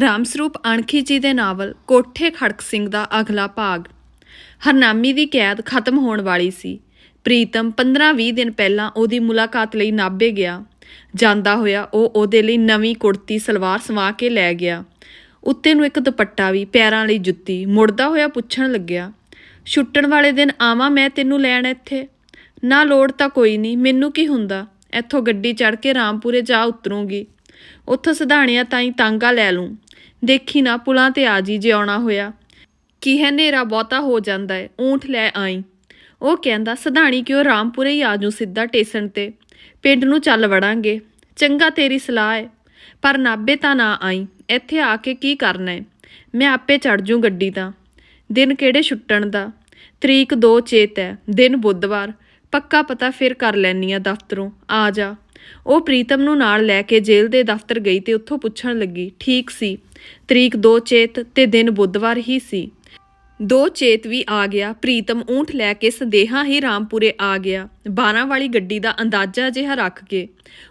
ਰਾਮਸਰੂਪ ਅਣਖੀ ਜੀ ਦੇ ਨਾਵਲ ਕੋਠੇ ਖੜਕ ਸਿੰਘ ਦਾ ਅਗਲਾ ਭਾਗ। ਹਰਨਾਮੀ ਦੀ ਕੈਦ ਖਤਮ ਹੋਣ ਵਾਲੀ ਸੀ। ਪ੍ਰੀਤਮ 15-20 ਦਿਨ ਪਹਿਲਾਂ ਉਹਦੀ ਮੁਲਾਕਾਤ ਲਈ ਨਾਭੇ ਗਿਆ। ਜਾਂਦਾ ਹੋਇਆ ਉਹ ਉਹਦੇ ਲਈ ਨਵੀਂ ਕੁੜਤੀ, ਸਲਵਾਰ ਸਵਾ ਕੇ ਲੈ ਗਿਆ। ਉੱਤੇ ਨੂੰ ਇੱਕ ਦੁਪੱਟਾ ਵੀ ਪੈਰਾਂ ਲਈ ਜੁੱਤੀ ਮੁੜਦਾ ਹੋਇਆ ਪੁੱਛਣ ਲੱਗਿਆ, ਛੁੱਟਣ ਵਾਲੇ ਦਿਨ ਆਵਾਂ ਮੈਂ ਤੈਨੂੰ ਲੈਣ ਇੱਥੇ? ਨਾ ਲੋੜ ਤਾਂ ਕੋਈ ਨਹੀਂ ਮੈਨੂੰ ਕੀ ਹੁੰਦਾ? ਇੱਥੋਂ ਗੱਡੀ ਚੜ੍ਹ ਕੇ ਰਾਮਪੁਰੇ ਜਾ ਉਤਰੂੰਗੀ। ਉੱਥੋਂ ਸਿਧਾਣਿਆ ਤਾਈਂ ਤਾਂਗਾ ਲੈ ਲੂੰ। ਦੇਖੀ ਨਾ ਪੁਲਾਂ ਤੇ ਆ ਜੀ ਜੇ ਆਉਣਾ ਹੋਇਆ। ਕੀ ਹੈ ਹਨੇਰਾ ਬਹੁਤਾ ਹੋ ਜਾਂਦਾ ਏ, ਊਂਠ ਲੈ ਆਈ। ਉਹ ਕਹਿੰਦਾ, ਸਿਧਾਣੀ, ਕਿਉਂ ਰਾਮਪੁਰੇ ਹੀ ਆਜੂ ਸਿੱਧਾ ਟੇਸਣ ਤੇ? ਪਿੰਡ ਨੂੰ ਚੱਲ ਵੜਾਂਗੇ। ਚੰਗਾ ਤੇਰੀ ਸਲਾਹ ਏ। ਪਰ ਨਾਬੇ ਤਾਂ ਨਾ ਆਈ। ਇੱਥੇ ਆ ਕੇ ਕੀ ਕਰਨਾ ਏ? ਮੈਂ ਆਪੇ ਚੜ ਜੂ ਗੱਡੀ ਤਾਂ। ਦਿਨ ਕਿਹੜੇ ਛੁੱਟਣ ਦਾ? ਤਰੀਕ 2 ਚੇਤ ਹੈ ਦਿਨ ਬੁੱਧਵਾਰ। ਪੱਕਾ ਪਤਾ ਫਿਰ ਕਰ ਲੈਣੀ ਆ ਦਫ਼ਤਰੋਂ। ਆ ਜਾ। ਉਹ ਪ੍ਰੀਤਮ ਨੂੰ ਨਾਲ ਲੈ ਕੇ ਜੇਲ੍ਹ ਦੇ ਦਫ਼ਤਰ ਗਈ ਤੇ ਉੱਥੋਂ ਪੁੱਛਣ ਲੱਗੀ, ਠੀਕ ਸੀ। ਤਰੀਕ 2 ਚੇਤ ਤੇ ਦਿਨ ਬੁੱਧਵਾਰ ਹੀ ਸੀ। ਦੋ ਚੇਤ ਵੀ ਆ ਗਿਆ। ਪ੍ਰੀਤਮ ਊਂਠ ਲੈ ਕੇ ਸੰਦੇਹਾ ਹੀ ਰਾਮਪੁਰੇ ਆ ਗਿਆ। 12 ਵਾਲੀ ਗੱਡੀ ਦਾ ਅੰਦਾਜ਼ਾ ਜਿਹਾ ਰੱਖ ਕੇ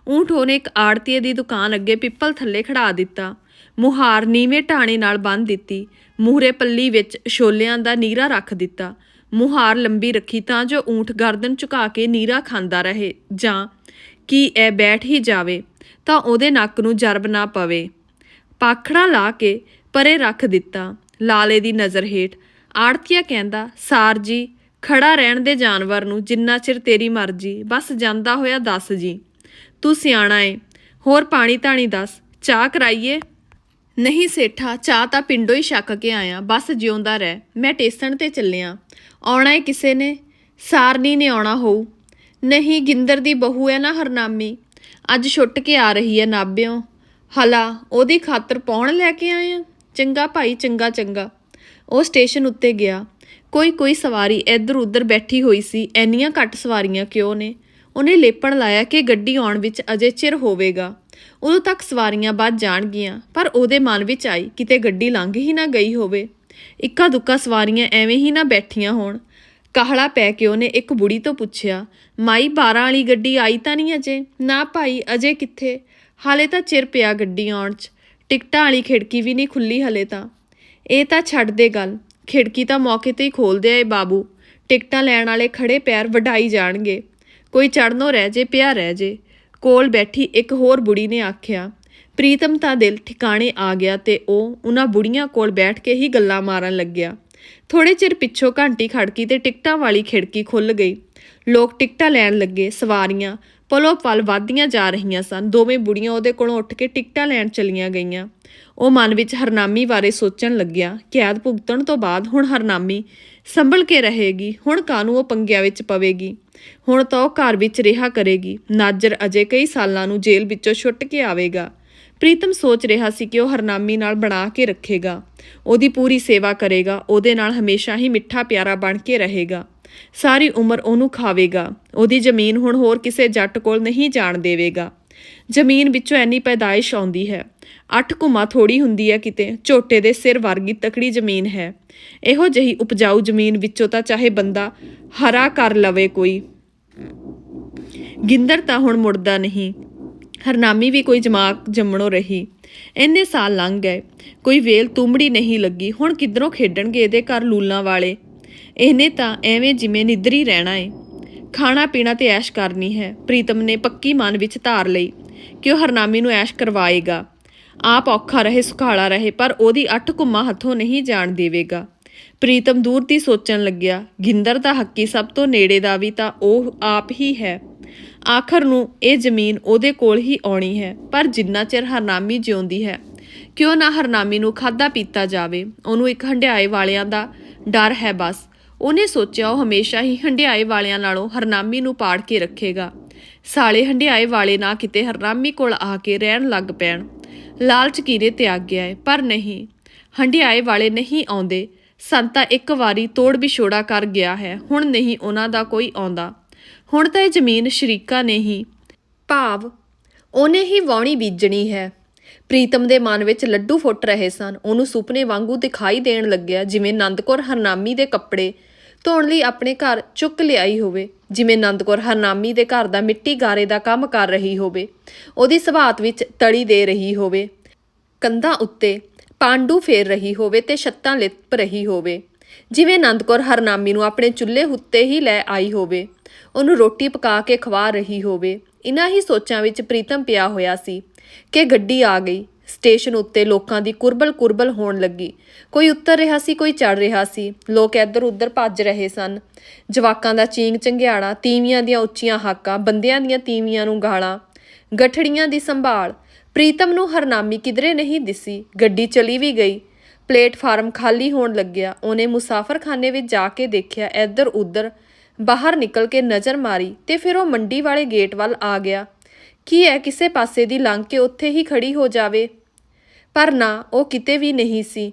ਊਂਠ ਉਹਨੇ ਇੱਕ ਆੜਤੀਏ ਦੀ ਦੁਕਾਨ ਅੱਗੇ ਪਿੱਪਲ ਥੱਲੇ ਖੜਾ ਦਿੱਤਾ। ਮੁਹਾਰ ਨੀਵੇਂ ਢਾਣੇ ਨਾਲ ਬੰਨ੍ਹ ਦਿੱਤੀ। ਮੂਹਰੇ ਪੱਲੀ ਵਿੱਚ ਛੋਲਿਆਂ ਦਾ ਨੀਰਾ ਰੱਖ ਦਿੱਤਾ। ਮੁਹਾਰ ਲੰਬੀ ਰੱਖੀ ਤਾਂ ਜੋ ਊਂਠ ਗਰਦਨ ਝੁਕਾ ਕੇ ਨੀਰਾ ਖਾਂਦਾ ਰਹੇ ਜਾਂ ਕਿ ਇਹ ਬੈਠ ਹੀ ਜਾਵੇ ਤਾਂ ਉਹਦੇ ਨੱਕ ਨੂੰ ਜਰਬ ਨਾ ਪਵੇ। ਪਾਖੜਾ ਲਾ ਕੇ ਪਰੇ ਰੱਖ ਦਿੱਤਾ ਲਾਲੇ ਦੀ ਨਜ਼ਰ ਹੇਠ। ਆੜਤੀਆ ਕਹਿੰਦਾ, ਸਾਰ ਜੀ, ਖੜਾ ਰਹਿਣ ਦੇ ਜਾਨਵਰ ਨੂੰ ਜਿੰਨਾ ਚਿਰ ਤੇਰੀ ਮਰਜ਼ੀ, ਬਸ ਜਾਂਦਾ ਹੋਇਆ ਦੱਸ ਜੀ। ਤੂੰ ਸਿਆਣਾ ਏ, ਹੋਰ ਪਾਣੀ ਧਾਣੀ ਦੱਸ, ਚਾਹ ਕਰਾਈਏ? ਨਹੀਂ ਸੇਠਾ, ਚਾਹ ਤਾਂ ਪਿੰਡੋਂ ਹੀ ਛੱਕ ਕੇ ਆਇਆ, ਬਸ ਜਿਉਂਦਾ ਰਹਿ, ਮੈਂ ਟੇਸਣ ਤੇ ਚੱਲਿਆ। ਆਉਣਾ ਏ ਕਿਸੇ ਨੇ, ਸਾਰਨੀ ਨੇ ਆਉਣਾ ਹੋਊ। ਨਹੀਂ, ਗਿੰਦਰ ਦੀ ਬਹੂ ਹੈ ਨਾ ਹਰਨਾਮੀ। ਅੱਜ ਛੁੱਟ ਕੇ ਆ ਰਹੀ ਹੈ ਨਾਬਿਓਂ ਹਲਾ, ਉਹਦੀ ਖਾਤਰ ਪੌਣ ਲੈ ਕੇ ਆਏ ਆ ਚੰਗਾ ਭਾਈ, ਚੰਗਾ ਚੰਗਾ। ਉਹ ਸਟੇਸ਼ਨ ਉੱਤੇ ਗਿਆ। ਕੋਈ ਕੋਈ ਸਵਾਰੀ ਇੱਧਰ ਉੱਧਰ ਬੈਠੀ ਹੋਈ ਸੀ। ਐਨੀਆਂ ਘੱਟ ਸਵਾਰੀਆਂ ਕਿਉਂ ਨੇ? ਉਹਨੇ ਲੇਪਣ ਲਾਇਆ ਕਿ ਗੱਡੀ ਆਉਣ ਵਿੱਚ ਅਜੇ ਚਿਰ ਹੋਵੇਗਾ। ਉਦੋਂ ਤੱਕ ਸਵਾਰੀਆਂ ਵੱਧ ਜਾਣਗੀਆਂ, ਪਰ ਉਹਦੇ ਮਨ ਵਿੱਚ ਆਈ, ਕਿਤੇ ਗੱਡੀ ਲੰਘ ਹੀ ਨਾ ਗਈ ਹੋਵੇ। ਇੱਕਾ ਦੁੱਕਾ ਸਵਾਰੀਆਂ ਐਵੇਂ ਹੀ ਨਾ ਬੈਠੀਆਂ ਹੋਣ। ਕਾਹਲਾ ਪੈ ਕੇ ਉਹਨੇ ਇੱਕ ਬੁੜੀ ਤੋਂ ਪੁੱਛਿਆ, ਮਾਈ 12 ਵਾਲੀ ਗੱਡੀ ਆਈ ਤਾਂ ਨਹੀਂ ਅਜੇ? ਨਾ ਭਾਈ, ਅਜੇ ਕਿੱਥੇ? ਹਾਲੇ ਤਾਂ ਚਿਰ ਪਿਆ ਗੱਡੀ ਆਉਣ 'ਚ। ਟਿਕਟਾਂ ਵਾਲੀ ਖਿੜਕੀ ਵੀ ਨਹੀਂ ਖੁੱਲੀ ਹਲੇ ਤਾਂ। ਇਹ ਤਾਂ ਛੱਡ ਦੇ ਗੱਲ। ਖਿੜਕੀ ਤਾਂ ਮੌਕੇ ਤੇ ਹੀ ਖੋਲਦੇ ਆਏ ਬਾਬੂ। ਟਿਕਟਾਂ ਲੈਣ ਵਾਲੇ ਖੜੇ ਪੈਰ ਵਢਾਈ ਜਾਣਗੇ। ਕੋਈ ਚੜਨੋਂ ਰਹਿ ਜੇ, ਪਿਆ ਰਹਿ ਜੇ। ਕੋਲ ਬੈਠੀ ਇੱਕ ਹੋਰ ਬੁੜੀ ਨੇ ਆਖਿਆ, ਪ੍ਰੀਤਮ ਤਾਂ ਦਿਲ ਠਿਕਾਣੇ ਆ ਗਿਆ ਤੇ ਉਹ ਉਹਨਾਂ ਬੁੜੀਆਂ ਕੋਲ ਬੈਠ ਕੇ ਹੀ ਗੱਲਾਂ ਮਾਰਨ ਲੱਗਿਆ। ਥੋੜੇ ਚਿਰ ਪਿੱਛੋਂ ਘੰਟੀ ਖੜਕੀ ਤੇ ਟਿਕਟਾਂ ਵਾਲੀ ਖਿੜਕੀ ਖੁੱਲ ਗਈ। ਲੋਕ ਟਿਕਟਾਂ ਲੈਣ ਲੱਗੇ, ਸਵਾਰੀਆਂ, ਪਲੋ ਪਲ ਵਧਦੀਆਂ ਜਾ ਰਹੀਆਂ ਸਨ। ਦੋਵੇਂ ਬੁੜੀਆਂ ਉਹਦੇ ਕੋਲੋਂ ਉੱਠ ਕੇ ਟਿਕਟਾਂ ਲੈਣ ਚਲੀਆਂ ਗਈਆਂ। ਉਹ ਮਨ ਵਿੱਚ ਹਰਨਾਮੀ ਬਾਰੇ ਸੋਚਣ ਲੱਗਿਆ, ਕੈਦ ਭੁਗਤਣ ਤੋਂ ਬਾਅਦ ਹੁਣ ਹਰਨਾਮੀ ਸੰਭਲ ਕੇ ਰਹੇਗੀ, ਹੁਣ ਕਾਨੂੰ ਉਹ ਪੰਗਿਆਂ ਵਿੱਚ ਪਵੇਗੀ? ਹੁਣ ਤਾਂ ਉਹ ਘਰ ਵਿੱਚ ਰਿਹਾ ਕਰੇਗੀ। ਨਾਜਰ ਅਜੇ ਕਈ ਸਾਲਾਂ ਨੂੰ ਜੇਲ੍ਹ ਵਿੱਚੋਂ ਛੁੱਟ ਕੇ ਆਵੇਗਾ। ਪ੍ਰੀਤਮ ਸੋਚ ਰਿਹਾ ਸੀ ਕਿ ਉਹ ਹਰਨਾਮੀ ਨਾਲ ਬਣਾ ਕੇ ਰੱਖੇਗਾ। ਉਹਦੀ ਪੂਰੀ ਸੇਵਾ ਕਰੇਗਾ। ਉਹਦੇ ਨਾਲ ਹਮੇਸ਼ਾ ਹੀ ਮਿੱਠਾ ਪਿਆਰਾ ਬਣ ਕੇ ਰਹੇਗਾ। ਸਾਰੀ ਉਮਰ ਉਹਨੂੰ ਖਾਵੇਗਾ। ਉਹਦੀ ਜ਼ਮੀਨ ਹੁਣ ਹੋਰ ਕਿਸੇ ਜੱਟ ਕੋਲ ਨਹੀਂ ਜਾਣ ਦੇਵੇਗਾ। ਜ਼ਮੀਨ ਵਿੱਚੋਂ ਐਨੀ ਪੈਦਾਇਸ਼ ਆਉਂਦੀ ਹੈ। ਅੱਠ ਕੁਮਾ ਥੋੜੀ ਹੁੰਦੀ ਹੈ ਕਿਤੇ। ਝੋਟੇ ਦੇ ਸਿਰ ਵਰਗੀ ਤਕੜੀ ਜ਼ਮੀਨ ਹੈ। ਇਹੋ ਜਿਹੀ ਉਪਜਾਊ ਜ਼ਮੀਨ ਵਿੱਚੋਂ ਤਾਂ ਚਾਹੇ ਬੰਦਾ ਹਰਾ ਕਰ ਲਵੇ ਕੋਈ। ਗਿੰਦਰ ਤਾਂ ਹੁਣ ਮੁੜਦਾ ਨਹੀਂ। ਹਰਨਾਮੀ ਵੀ ਕੋਈ ਜਮਾਕ ਜੰਮਣੋਂ ਰਹੀ। ਇੰਨੇ ਸਾਲ ਲੰਘ ਗਏ। ਕੋਈ ਵੇਲ ਤੁੰਬੜੀ ਨਹੀਂ ਲੱਗੀ। ਹੁਣ ਕਿੱਧਰੋਂ ਖੇਡਣਗੇ ਇਹਦੇ ਘਰ ਲੂਲਾਂ ਵਾਲੇ? ਇਹਨੇ ਤਾਂ ਐਵੇਂ ਜਿਵੇਂ ਨਿੱਦਰੀ ਰਹਿਣਾ ਏ। ਖਾਣਾ ਪੀਣਾ ਤੇ ਐਸ਼ ਕਰਨੀ ਹੈ। ਪ੍ਰੀਤਮ ਨੇ ਪੱਕੀ ਮਨ ਵਿੱਚ ਧਾਰ ਲਈ ਕਿ ਉਹ ਹਰਨਾਮੀ ਨੂੰ ਐਸ਼ ਕਰਵਾਏਗਾ। ਆਪ ਔਖਾ ਰਹੇ, ਸੁਖਾਲਾ ਰਹੇ, ਪਰ ਉਹਦੀ ਅੱਠ ਕੁੰਮਾ ਹੱਥੋਂ ਨਹੀਂ ਜਾਣ ਦੇਵੇਗਾ। ਪ੍ਰੀਤਮ ਦੂਰ ਦੀ ਸੋਚਣ ਲੱਗਿਆ। ਗਿੰਦਰ ਦਾ ਹੱਕੀ ਸਭ ਤੋਂ ਨੇੜੇ ਦਾ ਵੀ ਤਾਂ ਉਹ ਆਪ ਹੀ ਹੈ। ਆਖਰ ਨੂੰ ਇਹ ਜ਼ਮੀਨ ਉਹਦੇ ਕੋਲ ਹੀ ਆਉਣੀ ਹੈ, ਪਰ ਜਿੰਨਾ ਚਿਰ ਹਰਨਾਮੀ ਜਿਉਂਦੀ ਹੈ, ਕਿਉਂ ਨਾ ਹਰਨਾਮੀ ਨੂੰ ਖਾਦਾ ਪੀਤਾ ਜਾਵੇ, ਉਹਨੂੰ ਇੱਕ ਹੰਡਿਆਏ ਵਾਲਿਆਂ ਦਾ ਡਰ ਹੈ ਬਸ। ਉਹਨੇ ਸੋਚਿਆ ਉਹ ਹਮੇਸ਼ਾ ਹੀ ਹੰਡਿਆਏ ਵਾਲਿਆਂ ਨਾਲੋਂ ਹਰਨਾਮੀ ਨੂੰ ਪਾੜ ਕੇ ਰੱਖੇਗਾ। ਸਾਲੇ ਹੰਡਿਆਏ ਵਾਲੇ ਨਾ ਕਿਤੇ ਹਰਨਾਮੀ ਕੋਲ ਆ ਕੇ ਰਹਿਣ ਲੱਗ ਪੈਣ। ਲਾਲਚ ਕੀਰੇ ਤਿਆਗ ਗਿਆ ਹੈ ਪਰ ਨਹੀਂ। ਹੰਡਿਆਏ ਵਾਲੇ ਨਹੀਂ ਆਉਂਦੇ। ਸੰਤਾ ਇੱਕ ਵਾਰੀ ਤੋੜ ਵਿਛੋੜਾ ਕਰ ਗਿਆ ਹੈ, ਹੁਣ ਨਹੀਂ ਉਹਨਾਂ ਦਾ ਕੋਈ ਆਉਂਦਾ। ਹੁਣ ਤਾਂ ਇਹ ਜ਼ਮੀਨ ਸ਼ਰੀਕਾ ਨੇ ਹੀ। ਭਾਵ, ਉਹਨੇ ਹੀ ਵਾਉਣੀ ਬੀਜਣੀ ਹੈ। ਪ੍ਰੀਤਮ ਦੇ ਮਨ ਵਿੱਚ ਲੱਡੂ ਫੁੱਟ ਰਹੇ ਸਨ। ਉਹਨੂੰ ਸੁਪਨੇ ਵਾਂਗੂ ਦਿਖਾਈ ਦੇਣ ਲੱਗਿਆ ਜਿਵੇਂ ਨੰਦਕੌਰ ਹਰਨਾਮੀ ਦੇ ਕੱਪੜੇ ਧੋਣ ਲਈ ਆਪਣੇ ਘਰ ਚੁੱਕ ਲਿਆਈ ਹੋਵੇ, ਜਿਵੇਂ ਨੰਦਕੌਰ ਹਰਨਾਮੀ ਦੇ ਘਰ ਦਾ ਮਿੱਟੀ ਗਾਰੇ ਦਾ ਕੰਮ ਕਰ ਰਹੀ ਹੋਵੇ, ਉਹਦੀ ਸੁਭਾਤ ਵਿੱਚ ਤੜੀ ਦੇ ਰਹੀ ਹੋਵੇ, ਕੰਧਾਂ ਉੱਤੇ ਪਾਂਡੂ ਫੇਰ ਰਹੀ ਹੋਵੇ ਤੇ ਛੱਤਾਂ ਲਿਪ ਰਹੀ ਹੋਵੇ। ਜਿਵੇਂ ਆਨੰਦਕੌਰ ਹਰਨਾਮੀ ਨੂੰ ਆਪਣੇ ਚੁੱਲ੍ਹੇ ਉੱਤੇ ਹੀ ਲੈ ਆਈ ਹੋਵੇ, ਉਹਨੂੰ ਰੋਟੀ ਪਕਾ ਕੇ ਖਵਾ ਰਹੀ ਹੋਵੇ, ਇਨ੍ਹਾਂ ਹੀ ਸੋਚਾਂ ਵਿੱਚ ਪ੍ਰੀਤਮ ਪਿਆ ਹੋਇਆ ਸੀ ਕਿ ਗੱਡੀ ਆ ਗਈ। ਸਟੇਸ਼ਨ ਉੱਤੇ ਲੋਕਾਂ ਦੀ ਕੁਰਬਲ ਕੁਰਬਲ ਹੋਣ ਲੱਗੀ। ਕੋਈ ਉੱਤਰ ਰਿਹਾ ਸੀ, ਕੋਈ ਚੜ ਰਿਹਾ ਸੀ। ਲੋਕ ਇੱਧਰ ਉੱਧਰ ਭੱਜ ਰਹੇ ਸਨ। ਜਵਾਕਾਂ ਦਾ ਚੀਂਗ ਚੰਗਿਆੜਾ ਤੀਵੀਆਂ ਦੀਆਂ ਉੱਚੀਆਂ ਹਾਕਾਂ, ਬੰਦਿਆਂ ਦੀਆਂ ਤੀਵੀਆਂ ਨੂੰ ਗਾਲਾਂ, ਗਠੜੀਆਂ ਦੀ ਸੰਭਾਲ। ਪ੍ਰੀਤਮ ਨੂੰ ਹਰਨਾਮੀ ਕਿਧਰੇ ਨਹੀਂ ਦਿਸੀ। ਗੱਡੀ ਚਲੀ ਵੀ ਗਈ। ਪਲੇਟਫਾਰਮ ਖਾਲੀ ਹੋਣ ਲੱਗਿਆ। ਉਹਨੇ ਮੁਸਾਫਰਖਾਨੇ ਵਿੱਚ ਜਾ ਕੇ ਦੇਖਿਆ, ਇੱਧਰ ਉੱਧਰ ਬਾਹਰ ਨਿਕਲ ਕੇ ਨਜ਼ਰ ਮਾਰੀ ਤੇ ਫਿਰ ਉਹ ਮੰਡੀ ਵਾਲੇ ਗੇਟ ਵੱਲ ਆ ਗਿਆ। ਕੀ ਹੈ ਕਿਸੇ ਪਾਸੇ ਦੀ ਲੰਘ ਕੇ ਉੱਥੇ ਹੀ ਖੜੀ ਹੋ ਜਾਵੇ? ਪਰ ਨਾ, ਉਹ ਕਿਤੇ ਵੀ ਨਹੀਂ ਸੀ।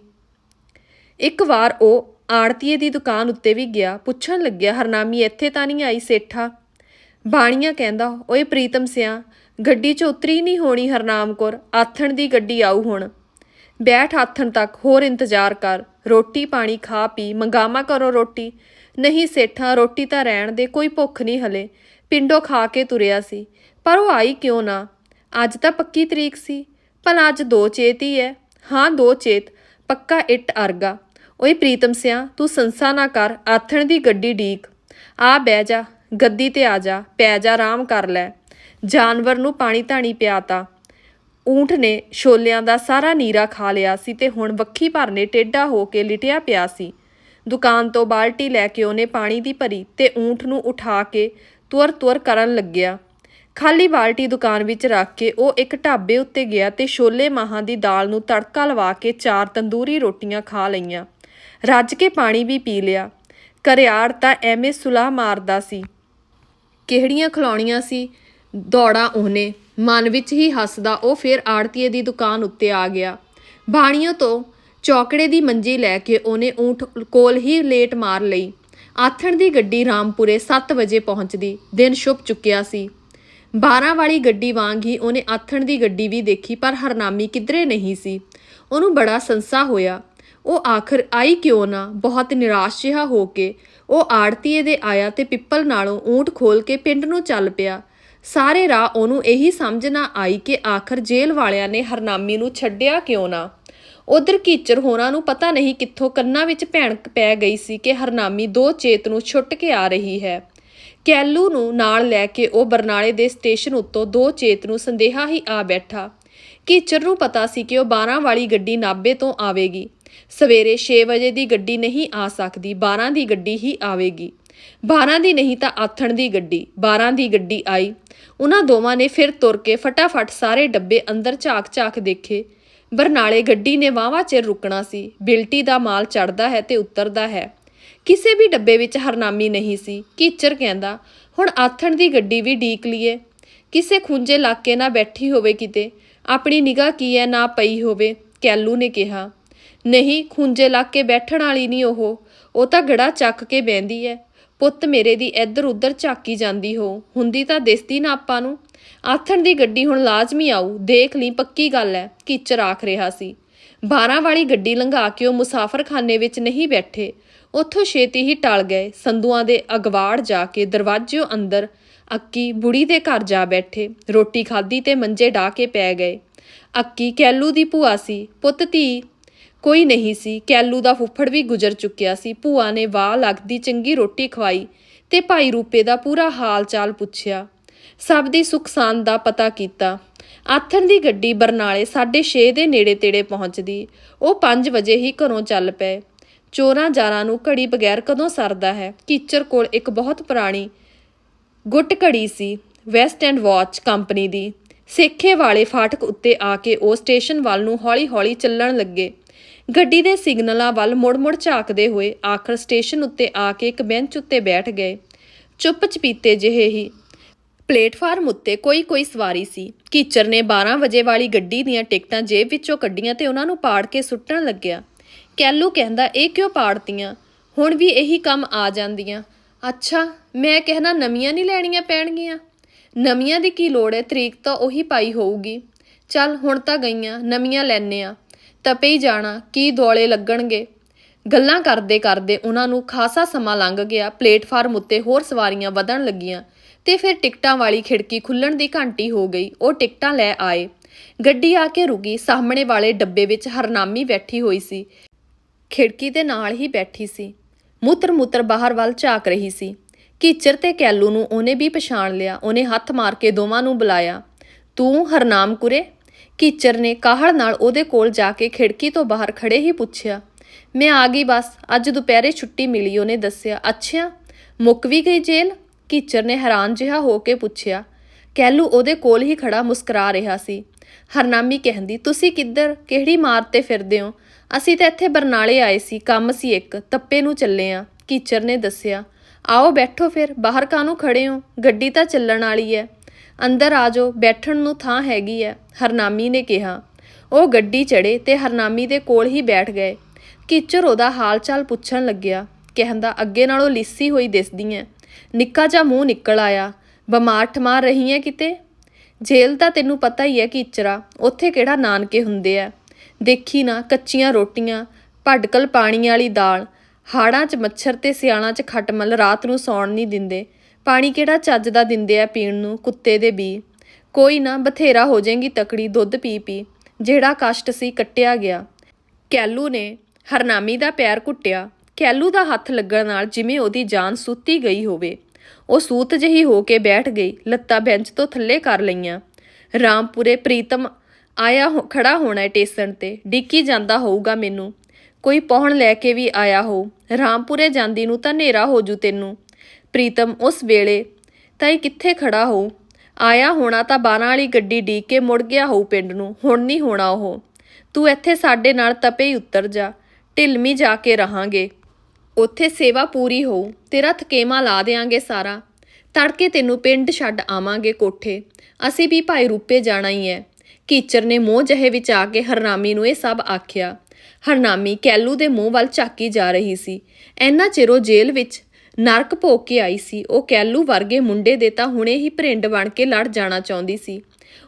ਇੱਕ ਵਾਰ ਉਹ ਆੜਤੀਏ ਦੀ ਦੁਕਾਨ ਉੱਤੇ ਵੀ ਗਿਆ। ਪੁੱਛਣ ਲੱਗਿਆ, ਹਰਨਾਮੀ ਇੱਥੇ ਤਾਂ ਨਹੀਂ ਆਈ ਸੇਠਾ? ਬਾਣੀਆਂ ਕਹਿੰਦਾ, ਓਏ ਪ੍ਰੀਤਮ ਸਿਆ, ਗੱਡੀ 'ਚ ਉਤਰੀ ਨਹੀਂ ਹੋਣੀ ਹਰਨਾਮ ਕੌਰ, ਆਥਣ ਦੀ ਗੱਡੀ ਆਉ ਹੁਣ। ਬੈਠ ਆਥਣ ਤੱਕ ਹੋਰ ਇੰਤਜ਼ਾਰ ਕਰ। ਰੋਟੀ ਪਾਣੀ ਖਾ ਪੀ ਮੰਗਾਮਾ ਕਰੋ ਰੋਟੀ। ਨਹੀਂ ਸੇਠਾ, ਰੋਟੀ ਤਾਂ ਰਹਿਣ ਦੇ, ਕੋਈ ਭੁੱਖ ਨਹੀਂ ਹਲੇ। ਪਿੰਡੋਂ ਖਾ ਕੇ ਤੁਰਿਆ ਸੀ। ਪਰ ਉਹ ਆਈ ਕਿਉਂ ਨਾ? ਅੱਜ ਤਾਂ ਪੱਕੀ ਤਰੀਕ ਸੀ। ਭਲਾ ਅੱਜ ਦੋ ਚੇਤ ਹੀ ਹੈ ਹਾਂ, ਦੋ ਚੇਤ। ਪੱਕਾ ਇੱਟ ਅਰਗਾ। ਓਏ ਪ੍ਰੀਤਮ ਸਿਆ, ਤੂੰ ਸੰਸਾ ਨਾ ਕਰ। ਆਥਣ ਦੀ ਗੱਡੀ ਡੀਕ। ਆ ਬਹਿ ਜਾ। ਗੱਦੀ ਤੇ ਆ ਜਾ। ਪੈ ਜਾ, ਆਰਾਮ ਕਰ ਲੈ। ਜਾਨਵਰ ਨੂੰ ਪਾਣੀ ਧਾਣੀ ਪਿਆਤਾ। ਊਂਠ ਨੇ ਛੋਲਿਆਂ ਦਾ ਸਾਰਾ ਨੀਰਾ ਖਾ ਲਿਆ ਸੀ ਤੇ ਹੁਣ ਵੱਖੀ ਭਰ ਨੇ ਟੇਢਾ ਹੋ ਕੇ ਲਿਟਿਆ ਪਿਆ ਸੀ। ਦੁਕਾਨ ਤੋਂ ਬਾਲਟੀ ਲੈ ਕੇ ਉਹਨੇ ਪਾਣੀ ਦੀ ਭਰੀ ਤੇ ਊਂਠ ਨੂੰ ਉਠਾ ਕੇ ਤੁਰ ਤੁਰ ਕਰਨ ਲੱਗਿਆ। ਖਾਲੀ ਬਾਲਟੀ ਦੁਕਾਨ ਵਿੱਚ ਰੱਖ ਕੇ ਉਹ ਇੱਕ ਢਾਬੇ ਉੱਤੇ ਗਿਆ ਤੇ ਛੋਲੇ ਮਾਹਾਂ ਦੀ ਦਾਲ ਨੂੰ ਤੜਕਾ ਲਵਾ ਕੇ ਚਾਰ ਤੰਦੂਰੀ ਰੋਟੀਆਂ ਖਾ ਲਈਆਂ। ਰੱਜ ਕੇ ਪਾਣੀ ਵੀ ਪੀ ਲਿਆ। ਕਰਿਆੜ ਤਾਂ ਐਵੇਂ ਸੁਲਾਹ ਮਾਰਦਾ ਸੀ। ਕਿਹੜੀਆਂ ਖਲਾਉਣੀਆਂ ਸੀ? ਦੌੜਾ ਉਹਨੇ। ਮਨ ਵਿੱਚ ਹੀ ਹੱਸਦਾ ਉਹ ਫਿਰ ਆੜਤੀਏ ਦੀ ਦੁਕਾਨ ਉੱਤੇ ਆ ਗਿਆ। ਬਾਣੀਆਂ ਤੋਂ ਚੌਕੜੇ ਦੀ ਮੰਜੀ ਲੈ ਕੇ ਉਹਨੇ ਊਂਠ ਕੋਲ ਹੀ ਲੇਟ ਮਾਰ ਲਈ। ਆਥਣ ਦੀ ਗੱਡੀ ਰਾਮਪੁਰੇ 7 ਵਜੇ ਪਹੁੰਚਦੀ। ਦਿਨ ਛੁਪ ਚੁੱਕਿਆ ਸੀ। 12 ਵਾਲੀ ਗੱਡੀ ਵਾਂਗ ਹੀ ਉਹਨੇ ਆਥਣ ਦੀ ਗੱਡੀ ਵੀ ਦੇਖੀ, ਪਰ ਹਰਨਾਮੀ ਕਿਧਰੇ ਨਹੀਂ ਸੀ। ਉਹਨੂੰ ਬੜਾ ਸੰਸਾ ਹੋਇਆ। ਉਹ ਆਖਰ ਆਈ ਕਿਉਂ ਨਾ? ਬਹੁਤ ਨਿਰਾਸ਼ ਜਿਹਾ ਹੋ ਕੇ ਉਹ ਆੜਤੀਏ ਦੇ ਆਇਆ ਤੇ ਪਿੱਪਲ ਨਾਲੋਂ ਊਂਟ ਖੋਲ ਕੇ ਪਿੰਡ ਨੂੰ ਚੱਲ ਪਿਆ। ਸਾਰੇ ਰਾਹ ਉਹਨੂੰ ਇਹੀ ਸਮਝ ਨਾ ਆਈ ਕਿ ਆਖਰ ਜੇਲ੍ਹ ਵਾਲਿਆਂ ਨੇ ਹਰਨਾਮੀ ਨੂੰ ਛੱਡਿਆ ਕਿਉਂ ਨਾ। ਉਧਰ ਕੀਚਰ ਹੋਰਾਂ ਨੂੰ ਪਤਾ ਨਹੀਂ ਕਿੱਥੋਂ ਕੰਨਾਂ ਵਿੱਚ ਭੈਣਕ ਪੈ ਗਈ ਸੀ ਕਿ ਹਰਨਾਮੀ ਦੋ ਚੇਤ ਨੂੰ ਛੁੱਟ ਕੇ ਆ ਰਹੀ ਹੈ। ਕੈਲੂ ਨੂੰ ਨਾਲ ਲੈ ਕੇ ਉਹ ਬਰਨਾਲੇ ਦੇ ਸਟੇਸ਼ਨ ਉੱਤੋਂ ਦੋ ਚੇਤ ਨੂੰ ਸੰਦੇਹਾ ਹੀ ਆ ਬੈਠਾ। ਕੀਚਰ ਨੂੰ ਪਤਾ ਸੀ ਕਿ ਉਹ 12 ਵਾਲੀ ਗੱਡੀ ਨਾਬੇ ਤੋਂ ਆਵੇਗੀ। ਸਵੇਰੇ 6 ਵਜੇ ਦੀ ਗੱਡੀ ਨਹੀਂ ਆ ਸਕਦੀ 12 ਦੀ ਗੱਡੀ ਹੀ ਆਵੇਗੀ। 12 ਦੀ ਨਹੀਂ ਤਾਂ ਆਥਣ ਦੀ ਗੱਡੀ 12 ਦੀ ਗੱਡੀ ਆਈ। ਉਹਨਾਂ ਦੋਵਾਂ ਨੇ ਫਿਰ ਤੁਰ ਕੇ ਫਟਾਫਟ ਸਾਰੇ ਡੱਬੇ ਅੰਦਰ ਝਾਕ-ਝਾਕ ਦੇਖੇ। ਬਰਨਾਲੇ ਗੱਡੀ ਨੇ ਵਾਵਾ ਚਿਰ ਰੁਕਣਾ ਸੀ। ਬਿਲਟੀ ਦਾ ਮਾਲ ਚੜਦਾ ਹੈ ਤੇ ਉਤਰਦਾ ਹੈ। ਕਿਸੇ ਵੀ ਡੱਬੇ ਵਿੱਚ ਹਰਨਾਮੀ ਨਹੀਂ ਸੀ। ਕੀਚਰ ਕਹਿੰਦਾ, ਹੁਣ ਆਥਣ ਦੀ ਗੱਡੀ ਵੀ ਡੀਕ ਲਈਏ। ਕਿਸੇ ਖੁੰਝੇ ਇਲਾਕੇ ਨਾ ਬੈਠੀ ਹੋਵੇ ਕਿਤੇ। ਆਪਣੀ ਨਿਗਾਹ ਕੀ ਹੈ ਨਾ ਪਈ ਹੋਵੇ, ਕੈਲੂ ਨੇ ਕਿਹਾ। ਨਹੀਂ, ਖੁੰਝੇ ਇਲਾਕੇ ਬੈਠਣ ਵਾਲੀ ਨਹੀਂ ਉਹ। ਉਹ ਤਾਂ ਗੜਾ ਚੱਕ ਕੇ ਬੈੰਦੀ ਹੈ ਪੁੱਤ ਮੇਰੇ ਦੀ ਇੱਧਰ ਉੱਧਰ ਝਾਕੀ ਜਾਂਦੀ ਹੋ। ਹੁੰਦੀ ਤਾਂ ਦਿਸਦੀ ਨਾ ਆਪਾਂ ਨੂੰ। ਆਥਣ ਦੀ ਗੱਡੀ ਹੁਣ ਲਾਜ਼ਮੀ ਆਊ। ਦੇਖ ਲਈ, ਪੱਕੀ ਗੱਲ ਹੈ ਕੀਚਰ ਆਖ ਰਿਹਾ ਸੀ। 12 ਵਾਲੀ ਗੱਡੀ ਲੰਘਾ ਕੇ ਉਹ ਮੁਸਾਫਰਖਾਨੇ ਵਿੱਚ ਨਹੀਂ ਬੈਠੇ। ਉੱਥੋਂ ਛੇਤੀ ਹੀ ਟਲ ਗਏ। ਸੰਧੂਆਂ ਦੇ ਅਗਵਾੜ ਜਾ ਕੇ ਦਰਵਾਜ਼ਿਓ ਅੰਦਰ ਅੱਕੀ ਬੁੜੀ ਦੇ ਘਰ ਜਾ ਬੈਠੇ। ਰੋਟੀ ਖਾਧੀ ਤੇ ਮੰਜੇ ਢਾ ਕੇ ਪੈ ਗਏ। ਅੱਕੀ ਕੈਲੂ ਦੀ ਭੂਆ ਸੀ। ਪੁੱਤ ਧੀ ਕੋਈ ਨਹੀਂ ਸੀ। ਕੈਲੂ ਦਾ ਫੁੱਫੜ ਵੀ ਗੁਜ਼ਰ ਚੁੱਕਿਆ ਸੀ। ਭੂਆ ਨੇ ਵਾਹ ਲੱਗਦੀ ਚੰਗੀ ਰੋਟੀ ਖਵਾਈ ਤੇ ਭਾਈ ਰੂਪੇ ਦਾ ਪੂਰਾ ਹਾਲ ਚਾਲ ਪੁੱਛਿਆ। ਸਭ ਦੀ ਸੁੱਖ ਦਾ ਪਤਾ ਕੀਤਾ। ਆਥਣ ਦੀ ਗੱਡੀ ਬਰਨਾਲੇ 6:30 ਦੇ ਨੇੜੇ ਤੇੜੇ ਪਹੁੰਚਦੀ। ਉਹ 5 ਵਜੇ ਹੀ ਘਰੋਂ ਚੱਲ ਪਏ। ਚੋਰਾਂ ਜਾਰਾਂ ਨੂੰ ਘੜੀ ਬਗੈਰ ਕਦੋਂ ਸਰਦਾ ਹੈ? ਕੀਚਰ ਕੋਲ ਇੱਕ ਬਹੁਤ ਪੁਰਾਣੀ ਗੁੱਟ ਘੜੀ ਸੀ, ਵੈਸਟ ਐਂਡ ਵਾਚ ਕੰਪਨੀ ਦੀ। ਸੇਖੇ ਵਾਲੇ ਫਾਟਕ ਉੱਤੇ ਆ ਕੇ ਉਹ ਸਟੇਸ਼ਨ ਵੱਲ ਨੂੰ ਹੌਲੀ-ਹੌਲੀ ਚੱਲਣ ਲੱਗੇ। ਗੱਡੀ ਦੇ ਸਿਗਨਲਾਂ ਵੱਲ ਮੁੜ-ਮੁੜ ਝਾਕਦੇ ਹੋਏ ਆਖਰ ਸਟੇਸ਼ਨ ਉੱਤੇ ਆ ਕੇ ਇੱਕ ਬੈਂਚ ਉੱਤੇ ਬੈਠ ਗਏ। ਚੁੱਪ ਚਪੀਤੇ ਜਿਹੇ ਹੀ ਪਲੇਟਫਾਰਮ ਉੱਤੇ ਕੋਈ ਕੋਈ ਸਵਾਰੀ ਸੀ। ਕੀਚਰ ਨੇ 12 ਵਜੇ ਵਾਲੀ ਗੱਡੀ ਦੀਆਂ ਟਿਕਟਾਂ ਜੇਬ ਵਿੱਚੋਂ ਕੱਢੀਆਂ ਤੇ ਉਹਨਾਂ ਨੂੰ ਪਾੜ ਕੇ ਸੁੱਟਣ ਲੱਗਿਆ। ਕੈਲੂ ਕਹਿੰਦਾ, ਇਹ ਕਿਉਂ ਪਾੜਤੀਆਂ? ਹੁਣ ਵੀ ਇਹੀ ਕੰਮ ਆ ਜਾਂਦੀਆਂ। ਅੱਛਾ, ਮੈਂ ਕਹਿਣਾ ਨਵੀਆਂ ਨਹੀਂ ਲੈਣੀਆਂ ਪੈਣਗੀਆਂ? ਨਵੀਆਂ ਦੀ ਕੀ ਲੋੜ ਹੈ? ਤਰੀਕ ਤਾਂ ਉਹੀ ਪਾਈ ਹੋਊਗੀ। ਚੱਲ ਹੁਣ ਤਾਂ ਗਈਆਂ, ਨਵੀਆਂ ਲੈਣੇ ਆ ਤਪੇ ਹੀ ਜਾਣਾ ਕੀ ਦੌਲੇ ਲੱਗਣਗੇ। ਗੱਲਾਂ ਕਰਦੇ ਕਰਦੇ ਉਹਨਾਂ ਨੂੰ ਖਾਸਾ ਸਮਾਂ ਲੰਘ ਗਿਆ। ਪਲੇਟਫਾਰਮ ਉੱਤੇ ਹੋਰ ਸਵਾਰੀਆਂ ਵਧਣ ਲੱਗੀਆਂ ਤੇ ਫਿਰ ਟਿਕਟਾਂ ਵਾਲੀ ਖਿੜਕੀ ਖੁੱਲਣ ਦੀ ਘੰਟੀ ਹੋ ਗਈ। ਉਹ ਟਿਕਟਾਂ ਲੈ ਆਏ। ਗੱਡੀ ਆ ਕੇ ਰੁਕੀ। ਸਾਹਮਣੇ ਵਾਲੇ ਡੱਬੇ ਵਿੱਚ ਹਰਨਾਮੀ ਬੈਠੀ ਹੋਈ ਸੀ। ਖਿੜਕੀ ਦੇ ਨਾਲ ਹੀ ਬੈਠੀ ਸੀ। ਮੂਤਰ ਮੂਤਰ ਬਾਹਰ ਵੱਲ ਝਾਕ ਰਹੀ ਸੀ। ਕੀਚਰ ਤੇ ਕੈਲੂ ਨੂੰ ਉਹਨੇ ਵੀ ਪਛਾਣ ਲਿਆ। ਉਹਨੇ ਹੱਥ ਮਾਰ ਕੇ ਦੋਵਾਂ ਨੂੰ ਬੁਲਾਇਆ। ਤੂੰ ਹਰਨਾਮ ਕੁਰੇ? ਕੀਚਰ ਨੇ ਕਾਹਲ ਨਾਲ ਉਹਦੇ ਕੋਲ ਜਾ ਕੇ ਖਿੜਕੀ ਤੋਂ ਬਾਹਰ ਖੜੇ ਹੀ ਪੁੱਛਿਆ, ਮੈਂ ਆ ਗਈ ਬਸ, ਅੱਜ ਦੁਪਹਿਰੇ ਛੁੱਟੀ ਮਿਲੀ, ਉਹਨੇ ਦੱਸਿਆ। ਅੱਛਾ ਮੁੱਕ ਵੀ ਗਈ ਜੇਲ੍ਹ? ਕੀਚਰ ਨੇ ਹੈਰਾਨ ਜਿਹਾ ਹੋ ਕੇ ਪੁੱਛਿਆ। ਕੈਲੂ ਉਹਦੇ ਕੋਲ ਹੀ ਖੜਾ ਮੁਸਕਰਾ ਰਿਹਾ ਸੀ। ਹਰਨਾਮੀ ਕਹਿੰਦੀ, ਤੁਸੀਂ ਕਿੱਧਰ, ਕਿਹੜੀ ਮਾਰ ਤੇ ਫਿਰਦੇ ਹੋ? ਅਸੀਂ ਤਾਂ ਇੱਥੇ ਬਰਨਾਲੇ ਆਏ ਸੀ, ਕੰਮ ਸੀ ਇੱਕ, ਤੱਪੇ ਨੂੰ ਚੱਲੇ ਆ ਕੀਚਰ ਨੇ ਦੱਸਿਆ। ਆਓ ਬੈਠੋ ਫਿਰ, ਬਾਹਰ ਕਾਹਨੂੰ ਖੜੇ ਹੋ? ਗੱਡੀ ਤਾਂ ਚੱਲਣ ਵਾਲੀ ਹੈ ਅੰਦਰ ਆ ਜਾਓ, ਬੈਠਣ ਨੂੰ ਥਾਂ ਹੈਗੀ ਹੈ ਹਰਨਾਮੀ ਨੇ ਕਿਹਾ। ਉਹ ਗੱਡੀ ਚੜੇ ਤੇ ਹਰਨਾਮੀ ਦੇ ਕੋਲ ਹੀ ਬੈਠ ਗਏ। ਕਿਚਰ ਉਹਦਾ ਹਾਲ ਚਾਲ ਪੁੱਛਣ ਲੱਗਿਆ, ਕਹਿੰਦਾ, ਅੱਗੇ ਨਾਲੋਂ ਲਿੱਸੀ ਹੋਈ ਦਿਸਦੀ ਐ। ਨਿੱਕਾ ਜਿਹਾ ਮੂੰਹ ਨਿਕਲ ਆਇਆ, ਬਿਮਾਰ ਠਮਾਰ ਰਹੀ ਐ ਕਿਤੇ? ਜੇਲ੍ਹ ਤਾਂ ਤੈਨੂੰ ਪਤਾ ਹੀ ਐ ਕਿਚਰਾ, ਉੱਥੇ ਕਿਹੜਾ ਨਾਨਕੇ ਹੁੰਦੇ ਆ ਦੇਖੀ ਨਾ, ਕੱਚੀਆਂ ਰੋਟੀਆਂ ਭੱਡਕਲ ਪਾਣੀ ਵਾਲੀ ਦਾਲ, ਹਾੜਾਂ 'ਚ ਮੱਛਰ ਤੇ ਸਿਆਲਾਂ 'ਚ ਖਟਮਲ ਰਾਤ ਨੂੰ ਸੌਣ ਨਹੀਂ ਦਿੰਦੇ। ਪਾਣੀ ਕਿਹੜਾ ਚੱਜ ਦਾ ਦਿੰਦੇ ਆ ਪੀਣ ਨੂੰ, ਕੁੱਤੇ ਦੇ ਬੀ। ਕੋਈ ਨਾ, ਬਥੇਰਾ ਹੋ ਜਾਏਗੀ ਤਕੜੀ ਦੁੱਧ ਪੀ ਪੀ, ਜਿਹੜਾ ਕਸ਼ਟ ਸੀ ਕੱਟਿਆ ਗਿਆ। ਕੈਲੂ ਨੇ ਹਰਨਾਮੀ ਦਾ ਪੈਰ ਘੁੱਟਿਆ। ਕੈਲੂ ਦਾ ਹੱਥ ਲੱਗਣ ਨਾਲ ਜਿਵੇਂ ਉਹਦੀ ਜਾਨ ਸੁੱਤੀ ਗਈ ਹੋਵੇ। ਉਹ ਸੂਤ ਜਿਹੀ ਹੋ ਕੇ ਬੈਠ ਗਈ, ਲੱਤਾਂ ਬੈਂਚ ਤੋਂ ਥੱਲੇ ਕਰ ਲਈਆਂ। ਰਾਮਪੁਰੇ ਪ੍ਰੀਤਮ ਆਇਆ ਹੋ- ਖੜਾ ਹੋਣਾ ਟੇਸਣ ਤੇ। ਡਿੱਕੀ ਜਾਂਦਾ ਹੋਊਗਾ ਮੈਨੂੰ। ਕੋਈ ਪਹੁਣ ਲੈ ਕੇ ਵੀ ਆਇਆ ਹੋ ਰਾਮਪੁਰੇ ਜਾਂਦੀ ਨੂੰ ਤਾਂ ਹਨੇਰਾ ਹੋ ਜੂ ਤੈਨੂੰ। ਪ੍ਰੀਤਮ ਉਸ ਵੇਲੇ, ਤਾਂ ਤਾਈ ਕਿੱਥੇ ਖੜਾ ਹੋ? ਆਇਆ ਹੋਣਾ ਤਾਂ ਬਾਰਾਂ ਵਾਲੀ ਗੱਡੀ ਡੀਕ ਕੇ ਮੁੜ ਗਿਆ ਹੋਊ ਪਿੰਡ ਨੂੰ, ਹੁਣ ਨਹੀਂ ਹੋਣਾ ਉਹ। ਤੂੰ ਇੱਥੇ ਸਾਡੇ ਨਾਲ ਤਪੇ ਹੀ ਉਤਰ ਜਾ ਢਿਲਮੀ ਜਾ ਕੇ ਰਹਾਂਗੇ। ਉੱਥੇ ਸੇਵਾ ਪੂਰੀ ਹੋਊ, ਤੇਰਾ ਥਕੇਮਾ ਲਾ ਦੇਾਂਗੇ ਸਾਰਾ। ਤੜਕੇ ਤੈਨੂੰ ਪਿੰਡ ਛੱਡ ਆਵਾਂਗੇ ਕੋਠੇ। ਅਸੀਂ ਵੀ ਭਾਈ ਰੂਪੇ ਜਾਣਾ ਹੀ ਹੈ। ਕੀਚਰ ਨੇ ਮੋਹ ਜਹੇ ਵਿੱਚ ਆ ਕੇ ਹਰਨਾਮੀ ਨੂੰ ਇਹ ਸਭ ਆਖਿਆ। ਹਰਨਾਮੀ ਕੈਲੂ ਦੇ ਮੂੰਹ ਵੱਲ ਝਾਕੀ ਜਾ ਰਹੀ ਸੀ। ਐਨਾ ਚਿਰੋ ਜੇਲ੍ਹ ਵਿੱਚ ਨਰਕ ਭੋਗ ਕੇ ਆਈ ਸੀ। ਉਹ ਕੈਲੂ ਵਰਗੇ ਮੁੰਡੇ ਦੇ ਤਾਂ ਹੁਣੇ ਹੀ ਭਰਿੰਡ ਬਣ ਕੇ ਲੜ ਜਾਣਾ ਚਾਹੁੰਦੀ ਸੀ।